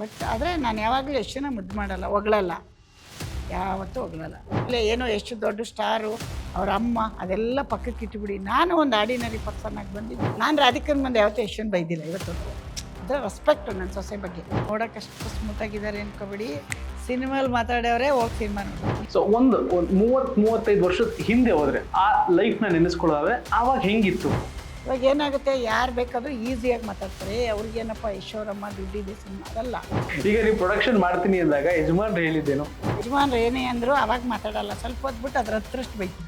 But ಆದರೆ ನಾನು ಯಾವಾಗಲೂ ಯಶನ ಮುದ್ದು ಮಾಡಲ್ಲ, ಒಗಳಲ್ಲ. ಯಾವತ್ತೂ ಒಗಳಲ್ಲ. ಇಲ್ಲ ಏನೋ ಎಷ್ಟು ದೊಡ್ಡ ಸ್ಟಾರು, ಅವ್ರ ಅಮ್ಮ, ಅದೆಲ್ಲ ಪಕ್ಕಕ್ಕೆ ಇಟ್ಬಿಡಿ. ನಾನು ಒಂದು ಆರ್ಡಿನರಿ ಆಗಿ ಬಂದಿದ್ದೆ. ನಾನು ರಾಧಿಕನ್ ಮುಂದೆ ಯಾವತ್ತೂ ಯಶನ್ ಬೈದಿಲ್ಲ ಇವತ್ತು. ಅದರ ರೆಸ್ಪೆಕ್ಟು ನನ್ನ ಸೊಸೆ ಬಗ್ಗೆ. ನೋಡೋಕೆ ಅಷ್ಟು ಸ್ಮೂತಾಗಿದ್ದಾರೆ ಅನ್ಕೋಬಿಡಿ. ಸಿನಿಮಾಲ್ ಮಾತಾಡೋರೇ ಹೋಗಿ ಸಿನಿಮಾ ಸೊ ಒಂದು ಒಂದು ಮೂವತ್ತು, ಮೂವತ್ತೈದು ವರ್ಷದ ಹಿಂದೆ ಹೋದರೆ ಆ ಲೈಫ್ನ ನೆನೆಸ್ಕೊಳ್ಳೋದಾದ್ರೆ ಆವಾಗ ಹೆಂಗಿತ್ತು? ಇವಾಗ ಏನಾಗುತ್ತೆ ಯಾರು ಬೇಕಾದರೂ ಈಸಿಯಾಗಿ ಮಾತಾಡ್ತಾರೆ. ಅವ್ರಿಗೇನಪ್ಪ ಯಶೋರಮ್ಮ ದುಡ್ಡಿದೆ ಸುಮ್ಮನೆ ಅದಲ್ಲ. ಈಗ ನೀವು ಪ್ರೊಡಕ್ಷನ್ ಮಾಡ್ತೀನಿ ಅಂದಾಗ ಯಜಮಾನ್ರು ಹೇಳಿದ್ದೇನು? ಯಜಮಾನ್ರು ಏನೇ ಅಂದರು ಅವಾಗ ಮಾತಾಡಲ್ಲ. ಸ್ವಲ್ಪ ಹೊತ್ಬಿಟ್ಟು ಅದ್ರ ಹತ್ರಷ್ಟು ಬೈತೀನಿ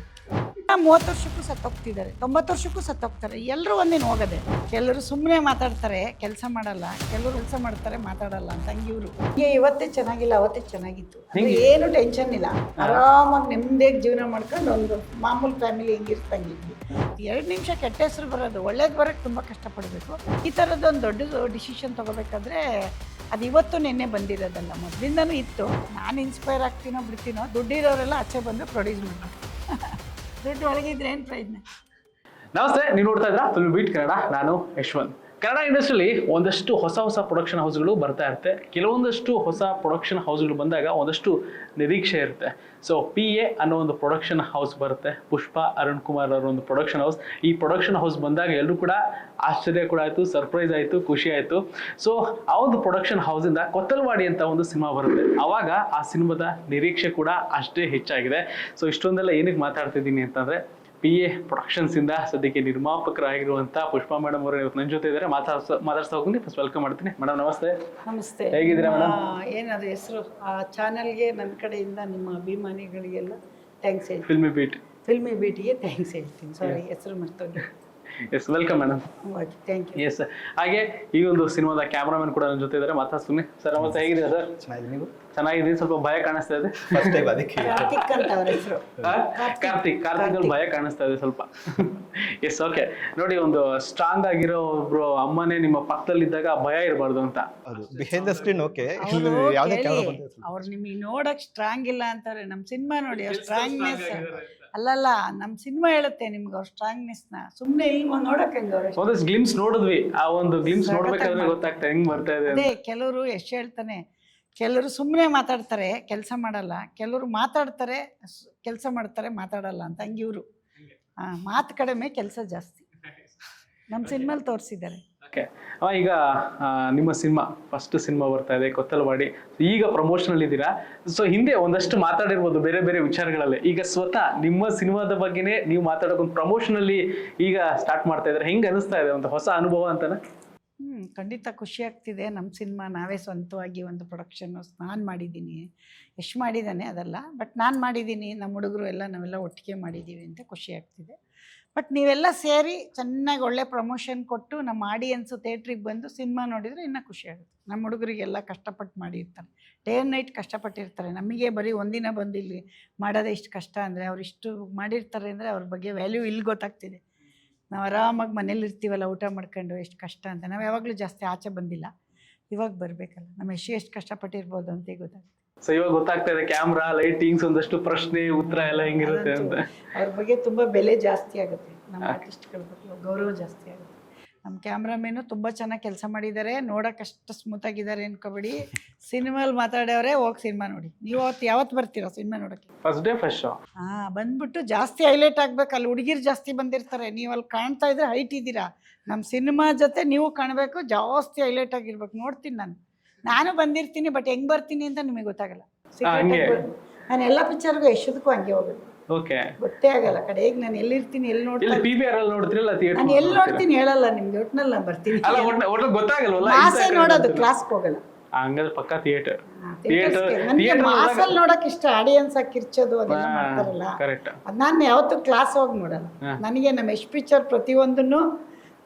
ಮೂವತ್ತು ವರ್ಷಕ್ಕೂ ಸತ್ತೋಗ್ತಿದ್ದಾರೆ ತೊಂಬತ್ತು ವರ್ಷಕ್ಕೂ ಸತ್ತೋಗ್ತಾರೆ. ಎಲ್ಲರೂ ಒಂದಿನ ಹೋಗದೆ ಕೆಲವರು ಸುಮ್ಮನೆ ಮಾತಾಡ್ತಾರೆ ಕೆಲಸ ಮಾಡಲ್ಲ ಕೆಲವರು ಕೆಲಸ ಮಾಡ್ತಾರೆ ಮಾತಾಡಲ್ಲ ಅಂತ ಹಂಗೆ ಇವರು ಹೀಗೆ ಇವತ್ತೇ ಚೆನ್ನಾಗಿಲ್ಲ ಅವತ್ತೇ ಚೆನ್ನಾಗಿತ್ತು. ಅಂದ್ರೆ ಏನು ಟೆನ್ಷನ್ ಇಲ್ಲ. ಆರಾಮಾಗಿ ನೆಮ್ಮದಿಯಾಗಿ ಜೀವನ ಮಾಡ್ಕೊಂಡು ಒಂದು ಮಾಮೂಲು ಫ್ಯಾಮಿಲಿ ಹಿಂಗಿರ್ತಂಗಿದ್ವಿ ಎರಡು ನಿಮಿಷ ಕೆಟ್ಟ ಹೆಸರು ಬರೋದು ಒಳ್ಳೇದು ಬರೋಕ್ಕೆ ತುಂಬ ಕಷ್ಟಪಡಬೇಕು. ಈ ಥರದ್ದೊಂದು ದೊಡ್ಡ ಡಿಸಿಷನ್ ತೊಗೋಬೇಕಾದ್ರೆ ಅದು ಇವತ್ತು ನಿನ್ನೆ ಬಂದಿರೋದಲ್ಲ. ಮೊದಲಿಂದನೂ ಇತ್ತು. ನಾನು ಇನ್ಸ್ಪೈರ್ ಆಗ್ತೀನೋ ಬಿಡ್ತೀನೋ ದುಡ್ಡಿರೋರೆಲ್ಲ ಆಚೆ ಬಂದು ಪ್ರೊಡ್ಯೂಸ್ ಮಾಡಬೇಕು. ದುಡ್ಡು ಒಳಗಿದ್ರೆ ಏನು ಪ್ರಯತ್ನ ನಮಸ್ತೆ ನೀವು ನೋಡ್ತಾ ಇದ್ರ ಫುಲ್ ಬೀಟ್ ಕನ್ನಡ ನಾನು ಯಶ್ವಂತ್. ಕನ್ನಡ ಇಂಡಸ್ಟ್ರಿಲಿ ಒಂದಷ್ಟು ಹೊಸ ಹೊಸ ಪ್ರೊಡಕ್ಷನ್ ಹೌಸ್ಗಳು ಬರ್ತಾ ಇರುತ್ತೆ. ಕೆಲವೊಂದಷ್ಟು ಹೊಸ ಪ್ರೊಡಕ್ಷನ್ ಹೌಸ್ಗಳು ಬಂದಾಗ ಒಂದಷ್ಟು ನಿರೀಕ್ಷೆ ಇರುತ್ತೆ. ಸೊ ಪಿ ಎ ಅನ್ನೋ ಒಂದು ಪ್ರೊಡಕ್ಷನ್ ಹೌಸ್ ಬರುತ್ತೆ. ಪುಷ್ಪ, ಅರುಣ್ ಕುಮಾರ್ ಅವರ ಒಂದು ಪ್ರೊಡಕ್ಷನ್ ಹೌಸ್ ಈ ಪ್ರೊಡಕ್ಷನ್ ಹೌಸ್ ಬಂದಾಗ ಎಲ್ಲರೂ ಕೂಡ ಆಶ್ಚರ್ಯ ಕೂಡ ಆಯಿತು ಸರ್ಪ್ರೈಸ್ ಆಯಿತು, ಖುಷಿ ಆಯಿತು. ಸೊ ಆ ಒಂದು ಪ್ರೊಡಕ್ಷನ್ ಹೌಸಿಂದ ಕೊತ್ತಲ್ವಾಡಿ ಅಂತ ಒಂದು ಸಿನಿಮಾ ಬರುತ್ತೆ. ಆವಾಗ ಆ ಸಿನಿಮಾದ ನಿರೀಕ್ಷೆ ಕೂಡ ಅಷ್ಟೇ ಹೆಚ್ಚಾಗಿದೆ. ಸೊ ಇಷ್ಟೊಂದೆಲ್ಲ ಏನಕ್ಕೆ ಮಾತಾಡ್ತಿದ್ದೀನಿ ಅಂತಂದರೆ ಪಿ ಎ ಪ್ರೊಡಕ್ಷನ್ಸಿಂದ ಸದ್ಯಕ್ಕೆ ನಿರ್ಮಾಪಕರಾಗಿರುವಂಥ ಪುಷ್ಪಾ ಮೇಡಮ್ ಅವರು ಇವತ್ತು ನನ್ನ ಜೊತೆ ಇದ್ದಾರೆ. ಮಾತಾಡ್ಸ ಮಾತಾಡ್ಸ್ತಾ ಹೋಗ್ತೀನಿ ಫಸ್ಟ್ ವೆಲ್ಕಮ್ ಮಾಡ್ತೀನಿ. ಮೇಡಮ್ ನಮಸ್ತೆ. ನಮಸ್ತೆ. ಹೇಗಿದ್ದೀರಾ ಮೇಡಮ್? ಏನದು ಹೆಸರು? ಆ ಚಾನಲ್ಗೆ ನನ್ನ ಕಡೆಯಿಂದ ನಿಮ್ಮ ಅಭಿಮಾನಿಗಳಿಗೆಲ್ಲ ಥ್ಯಾಂಕ್ಸ್ ಹೇಳ್ತೀನಿ. ಫಿಲ್ಮಿ ಬೀಟ್ ಫಿಲ್ಮಿ ಬೀಟಿಗೆ ಥ್ಯಾಂಕ್ಸ್ ಹೇಳ್ತೀನಿ. ಸಾರಿ ಹೆಸರು ಮರ್ತೋಗಿ yes welcome madam okay thank you yes ಹಾಗೆ ಈ ಒಂದು ಸಿನಿಮಾದ ಕ್ಯಾಮ್ರಾಮನ್ ಕೂಡ ನನ್ನ ಜೊತೆ ಇದ್ದಾರೆ. ಮಾತಾಡ್ತೀನಿ ಸರ್ ನಮಸ್ತೆ. ಹೇಗಿದ್ದೀರಾ ಸರ್ ಚೆನ್ನಾಗಿದೆ ನೀವು? ಚೆನ್ನಾಗಿದ್ದೀನಿ ಸ್ವಲ್ಪ ಭಯ ಕಾಣಿಸ್ತಾ ಇದೆ. ಫಸ್ಟ್ ಟೈಮ್ ಅದಕ್ಕೆ ಕಾರ್ತಿಕ್ ಅಂತ ಅವ್ರ ಹೆಸರು. ಆ? ಕಾರ್ತಿಕ್. ಕಾರ್ತಿಕ್. ಅಲ್ಲಿ ಭಯ ಕಾಣಿಸ್ತಾ ಇದೆ ಸ್ವಲ್ಪ. ಎಸ್ ಓಕೆ ನೋಡಿ ಒಂದು ಸ್ಟ್ರಾಂಗ್ ಆಗಿರೋ ಒಬ್ರು ಅಮ್ಮನೇ ನಿಮ್ಮ ಪಕ್ಕದಲ್ಲಿ ಇದ್ದಾಗ ಭಯ ಇರಬಾರ್ದು ಅಂತ. ಬಿಹೈಂಡ್ ದ ಸ್ಕ್ರೀನ್ ಓಕೆ ಅವರು ಯಾವುದೇ ನಿಮಗೆ ನೋಡಕ್ ಸ್ಟ್ರಾಂಗ್ ಇಲ್ಲ ಅಂತಾರೆ. ನಮ್ಮ ಸಿನಿಮಾ ನೋಡಿ ಸ್ಟ್ರಾಂಗ್ನೆಸ್ ಅಲ್ಲಲ್ಲ ನಮ್ಮ ಸಿನಿಮಾ ಹೇಳುತ್ತೆ ನಿಮ್ಗೆ ಅವ್ರ ನ ಸುಮ್ಮನೆ ಇಲ್ಲಿ ನೋಡಕ್ ಹೆಂಗ್ ಒಂದಷ್ಟು ಗ್ಲಿಮ್ಸ್ ನೋಡಿದ್ವಿ. ಆ ಒಂದು ಗ್ಲಿಮ್ಸ್ ನೋಡ್ಬೇಕಾದ್ರೆ ಗೊತ್ತಾಗ್ತಾ ಹೆಂಗ್ ಬರ್ತಾ ಇದೆ ಕೆಲವರು ಎಷ್ಟು ಹೇಳ್ತಾನೆ ಕೆಲವರು ಸುಮ್ಮನೆ ಮಾತಾಡ್ತಾರೆ ಕೆಲಸ ಮಾಡಲ್ಲ. ಕೆಲವರು ಮಾತಾಡ್ತಾರೆ ಕೆಲಸ ಮಾಡ್ತಾರೆ ಮಾತಾಡಲ್ಲ ಅಂತ ಹಂಗೆ ಇವರು. ಮಾತು ಕಡಿಮೆ ಕೆಲಸ ಜಾಸ್ತಿ. ನಮ್ಮ ಸಿನಿಮಾಲ್ ತೋರಿಸಿದ್ದಾರೆ. ಓಕೆ ಈಗ ನಿಮ್ಮ ಸಿನಿಮಾ ಫಸ್ಟ್ ಸಿನಿಮಾ ಬರ್ತಾ ಇದೆ ಕೊತ್ತಲವಾಡಿ. ಈಗ ಪ್ರಮೋಷನಲ್ ಇದ್ದೀರಾ? ಸೊ ಹಿಂದೆ ಒಂದಷ್ಟು ಮಾತಾಡಿರ್ಬೋದು ಬೇರೆ ಬೇರೆ ವಿಚಾರಗಳಲ್ಲಿ. ಈಗ ಸ್ವತಃ ನಿಮ್ಮ ಸಿನಿಮಾದ ಬಗ್ಗೆನೇ ನೀವು ಮಾತಾಡೋಕೆ ಒಂದು ಪ್ರಮೋಷನಲ್ಲಿ ಈಗ ಸ್ಟಾರ್ಟ್ ಮಾಡ್ತಾ ಇದ್ದಾರೆ. ಹೆಂಗೆ ಅನಿಸ್ತಾ ಇದೆ? ಒಂದು ಹೊಸ ಅನುಭವ ಅಂತಾನೆ? ಖಂಡಿತ ಖುಷಿ ಆಗ್ತಿದೆ. ನಮ್ಮ ಸಿನಿಮಾ ನಾವೇ ಸ್ವಂತವಾಗಿ ಒಂದು ಪ್ರೊಡಕ್ಷನ್ನು ನಾನು ಮಾಡಿದ್ದೀನಿ. ಯಶ್ ಮಾಡಿದ್ದಾನೆ ಅದಲ್ಲ ಬಟ್ ನಾನು ಮಾಡಿದ್ದೀನಿ. ನಮ್ಮ ಹುಡುಗರು ಎಲ್ಲ ನಾವೆಲ್ಲ ಒಟ್ಟಿಗೆ ಮಾಡಿದ್ದೀವಿ ಅಂತ ಖುಷಿ ಆಗ್ತಿದೆ. ಬಟ್ ನೀವೆಲ್ಲ ಸೇರಿ ಚೆನ್ನಾಗಿ ಒಳ್ಳೆ ಪ್ರಮೋಷನ್ ಕೊಟ್ಟು ನಮ್ಮ ಆಡಿಯನ್ಸು ಥಿಯೇಟ್ರಿಗೆ ಬಂದು ಸಿನಿಮಾ ನೋಡಿದರೆ ಇನ್ನೂ ಖುಷಿ ಆಗುತ್ತೆ. ನಮ್ಮ ಹುಡುಗರಿಗೆಲ್ಲ ಕಷ್ಟಪಟ್ಟು ಮಾಡಿರ್ತಾರೆ. ಡೇ ಆ್ಯಂಡ್ ನೈಟ್ ಕಷ್ಟಪಟ್ಟಿರ್ತಾರೆ. ನಮಗೆ ಬರೀ ಒಂದಿನ ಬಂದು ಇಲ್ಲಿ ಮಾಡೋದೇ ಇಷ್ಟು ಕಷ್ಟ ಅಂದರೆ ಅವ್ರು ಇಷ್ಟು ಮಾಡಿರ್ತಾರೆ ಅಂದರೆ ಅವ್ರ ಬಗ್ಗೆ ವ್ಯಾಲ್ಯೂ ಇಲ್ಲಿ ಗೊತ್ತಾಗ್ತಿದೆ. ನಾವು ಆರಾಮಾಗಿ ಮನೇಲಿ ಇರ್ತೀವಲ್ಲ ಊಟ ಮಾಡ್ಕೊಂಡು ಎಷ್ಟು ಕಷ್ಟ ಅಂತ. ನಾವು ಯಾವಾಗಲೂ ಜಾಸ್ತಿ ಆಚೆ ಬಂದಿಲ್ಲ. ಇವಾಗ ಬರಬೇಕಲ್ಲ. ನಮ್ಮ ಎಷ್ಟು ಎಷ್ಟು ಕಷ್ಟಪಟ್ಟಿರ್ಬೋದು ಅಂತ ಗೊತ್ತಾಗ್ತದೆ. ಸೊ ಇವಾಗ ಗೊತ್ತಾಗ್ತಾ ಇದೆ ಕ್ಯಾಮ್ರಾ ಲೈಟಿಂಗ್ಸ್ ಒಂದಷ್ಟು ಪ್ರಶ್ನೆ ಉತ್ತರ ಎಲ್ಲ ಹೆಂಗಿರುತ್ತೆ ಅಂತ. ಅವ್ರ ಬಗ್ಗೆ ತುಂಬ ಬೆಲೆ ಜಾಸ್ತಿ ಆಗುತ್ತೆ. ನಮ್ಮ ಆರ್ಟಿಸ್ಟ್ಗಳ ಬಗ್ಗೆ ಗೌರವ ಜಾಸ್ತಿ ಆಗುತ್ತೆ. ನಮ್ಮ ಕ್ಯಾಮ್ರಾಮೇನು ತುಂಬ ಚೆನ್ನಾಗಿ ಕೆಲಸ ಮಾಡಿದ್ದಾರೆ ನೋಡೋಕೆ ಅಷ್ಟು ಸ್ಮೂತಾಗಿದ್ದಾರೆ ಅನ್ಕೋಬೇಡಿ. ಸಿನಿಮಾಲ್ ಮಾತಾಡೋರೆ ಹೋಗಿ ಸಿನಿಮಾ ನೋಡಿ. ನೀವು ಅವತ್ತು ಯಾವತ್ತು ಬರ್ತೀರಾ ಸಿನಿಮಾ ನೋಡೋಕ್ಕೆ? ಫಸ್ಟ್ ಡೇ ಫಸ್ಟ್ ಶೋ ಹಾಂ ಬಂದ್ಬಿಟ್ಟು ಜಾಸ್ತಿ ಹೈಲೈಟ್ ಆಗಬೇಕು. ಅಲ್ಲಿ ಹುಡುಗಿರು ಜಾಸ್ತಿ ಬಂದಿರ್ತಾರೆ. ನೀವು ಅಲ್ಲಿ ಕಾಣ್ತಾ ಇದ್ರೆ ಹೈಟ್ ಇದ್ದೀರಾ. ನಮ್ಮ ಸಿನಿಮಾ ಜೊತೆ ನೀವು ಕಾಣಬೇಕು ಜಾಸ್ತಿ ಹೈಲೈಟ್ ಆಗಿರ್ಬೇಕು. ನೋಡ್ತೀನಿ ನಾನು. ನಾನು ಬಂದಿರ್ತೀನಿ ಬಟ್ ಹೆಂಗೆ ಬರ್ತೀನಿ ಅಂತ ನಿಮಗೆ ಗೊತ್ತಾಗಲ್ಲ. ನಾನು ಎಲ್ಲ ಪಿಕ್ಚರ್ಗೂ ಎಷ್ಟಕ್ಕೂ ಹಂಗೆ ಹೋಗೋದು ಓಕೆ ಗೊತ್ತೇ ಆಗಲ್ಲ. ಕಡೆಗೆ ನಾನು ಎಲ್ಲಿರ್ತೀನಿ ಎಲ್ಲಿ ಇಲ್ಲಿ ನೋಡ್ತೀನಿ ಪಿ ಬಿ ಆರ್ ಅಲ್ಲಿ ನೋಡ್ತಿರಲ್ಲ ನಾನು ಎಲ್ಲಿ ನೋಡ್ತೀನಿ ಹೇಳಲ್ಲ ನಿಮ್ಗೆ. ಒಟ್ನಲ್ಲಿ ನಾನು ಬರ್ತೀನಿ. ಅಲ್ಲ ಒಟ್ಟು ಒಟ್ಟು ಗೊತ್ತಾಗಲ್ವಲ್ಲ? ಮಾಸೆ ನೋಡೋದು ಕ್ಲಾಸ್ಗೆ ಹೋಗಲ್ಲ. ಹಂಗಾದ್ರೆ ಪಕ್ಕ ಥಿಯೇಟರ್. Theatre- ನನಗೆ ಮಾಸಲ್ಲಿ ನೋಡಕ್ ಇಷ್ಟ. ಆಡಿಯನ್ಸ್ ಆಗಿ ಕಿರ್ಚೋದು ಅದೆಲ್ಲ ಮಾಡ್ತಾರಲ್ಲ. ಕರೆಕ್ಟ್ ಅದು ನಾನು ಯಾವತ್ತೂ ಕ್ಲಾಸ್ ಹೋಗಿ ನೋಡಲ್ಲ. ನನಗೆ ನಮ್ಮ ಎಷ್ಟು ಪಿಕ್ಚರ್ ಪ್ರತಿಯೊಂದನ್ನು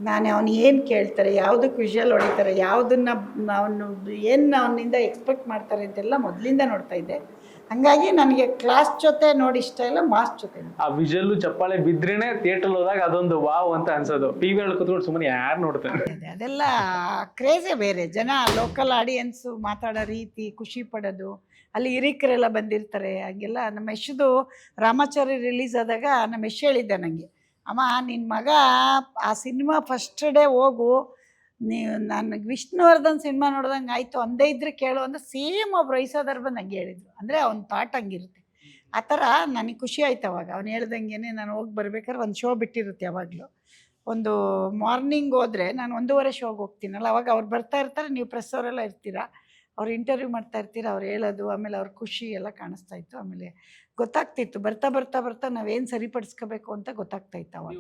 ನಾನು ಅವನು ಏನು ಕೇಳ್ತಾರೆ ಯಾವುದಕ್ಕೆ ವಿಷಲ್ ಹೊಡಿತಾರೆ ಯಾವುದನ್ನ ಅವನು ಏನು ಅವನಿಂದ ಎಕ್ಸ್ಪೆಕ್ಟ್ ಮಾಡ್ತಾರೆ ಅಂತೆಲ್ಲ ಮೊದಲಿಂದ ನೋಡ್ತಾ ಇದ್ದೆ. ಹಾಗಾಗಿ ನನಗೆ ಕ್ಲಾಸ್ ಜೊತೆ ನೋಡಿ ಇಷ್ಟ ಇಲ್ಲ ಮಾಸ್ ಜೊತೆ ಆ ವಿಜಲ್ಲು ಚಪ್ಪಾಳೆ ಬಿದ್ರೇನೆ ಥಿಯೇಟರ್ ಹೋದಾಗ ಅದೊಂದು ವಾವ್ ಅಂತ ಅನ್ಸೋದು. ಟಿ ವಿ ಅಲ್ಲಿ ಕುತ್ಕೊಂಡು ಸುಮ್ಮನೆ ಯಾರು ನೋಡ್ತಾರೆ? ಅದೆಲ್ಲ ಕ್ರೇಜೇ ಬೇರೆ. ಜನ ಲೋಕಲ್ ಆಡಿಯನ್ಸು ಮಾತಾಡೋ ರೀತಿ ಖುಷಿ ಪಡೋದು ಅಲ್ಲಿ ಹಿರಿಕರೆಲ್ಲ ಬಂದಿರ್ತಾರೆ. ಹಾಗೆಲ್ಲ ನಮ್ಮ ಯಶದು ರಾಮಾಚಾರ್ಯ ರಿಲೀಸ್ ಆದಾಗ ನಮ್ಮ ಯಶ್ ಹೇಳಿದ್ದೆ ನನಗೆ ಅಮ್ಮ ನಿನ್ನ ಮಗ ಆ ಸಿನಿಮಾ ಫಸ್ಟ್ ಡೇ ಹೋಗು ನೀವು ನನಗೆ ವಿಷ್ಣುವರ್ಧನ್ ಸಿನಿಮಾ ನೋಡ್ದಂಗೆ ಆಯಿತು ಒಂದೇ ಇದ್ರೆ ಕೇಳು ಅಂದರೆ ಸೇಮ್ ಒಬ್ರು ಐಸೋದರ್ ಬಂದು ಹಂಗೆ ಹೇಳಿದ್ರು. ಅಂದರೆ ಅವ್ನ ಥಾಟ್ ಹಂಗಿರುತ್ತೆ. ಆ ಥರ ನನಗೆ ಖುಷಿ ಆಯ್ತು ಅವಾಗ. ಅವ್ನು ಹೇಳ್ದಂಗೆ ನಾನು ಹೋಗಿ ಬರ್ಬೇಕಾದ್ರೆ ಒಂದು ಶೋ ಬಿಟ್ಟಿರುತ್ತೆ ಯಾವಾಗಲೂ. ಒಂದು ಮಾರ್ನಿಂಗ್ ಹೋದರೆ ನಾನು ಒಂದೂವರೆ ಶೋಗೆ ಹೋಗ್ತೀನಲ್ಲ, ಅವಾಗ ಅವ್ರು ಬರ್ತಾ ಇರ್ತಾರೆ, ನೀವು ಪ್ರೆಸ್ ಅವರೆಲ್ಲ ಇರ್ತೀರಾ? ಅವ್ರು ಇಂಟರ್ವ್ಯೂ ಮಾಡ್ತಾ ಇರ್ತೀರ? ಅವ್ರು ಹೇಳೋದು, ಆಮೇಲೆ ಅವ್ರ ಖುಷಿ ಎಲ್ಲ ಕಾಣಿಸ್ತಾ ಇತ್ತು. ಆಮೇಲೆ ಗೊತ್ತಾಗ್ತಿತ್ತು. ಬರ್ತಾ ಬರ್ತಾ ಬರ್ತಾ ನಾವೇನು ಸರಿಪಡಿಸ್ಕೋಬೇಕು ಅಂತ ಗೊತ್ತಾಗ್ತಾ ಇತ್ತು ಅವಾಗ.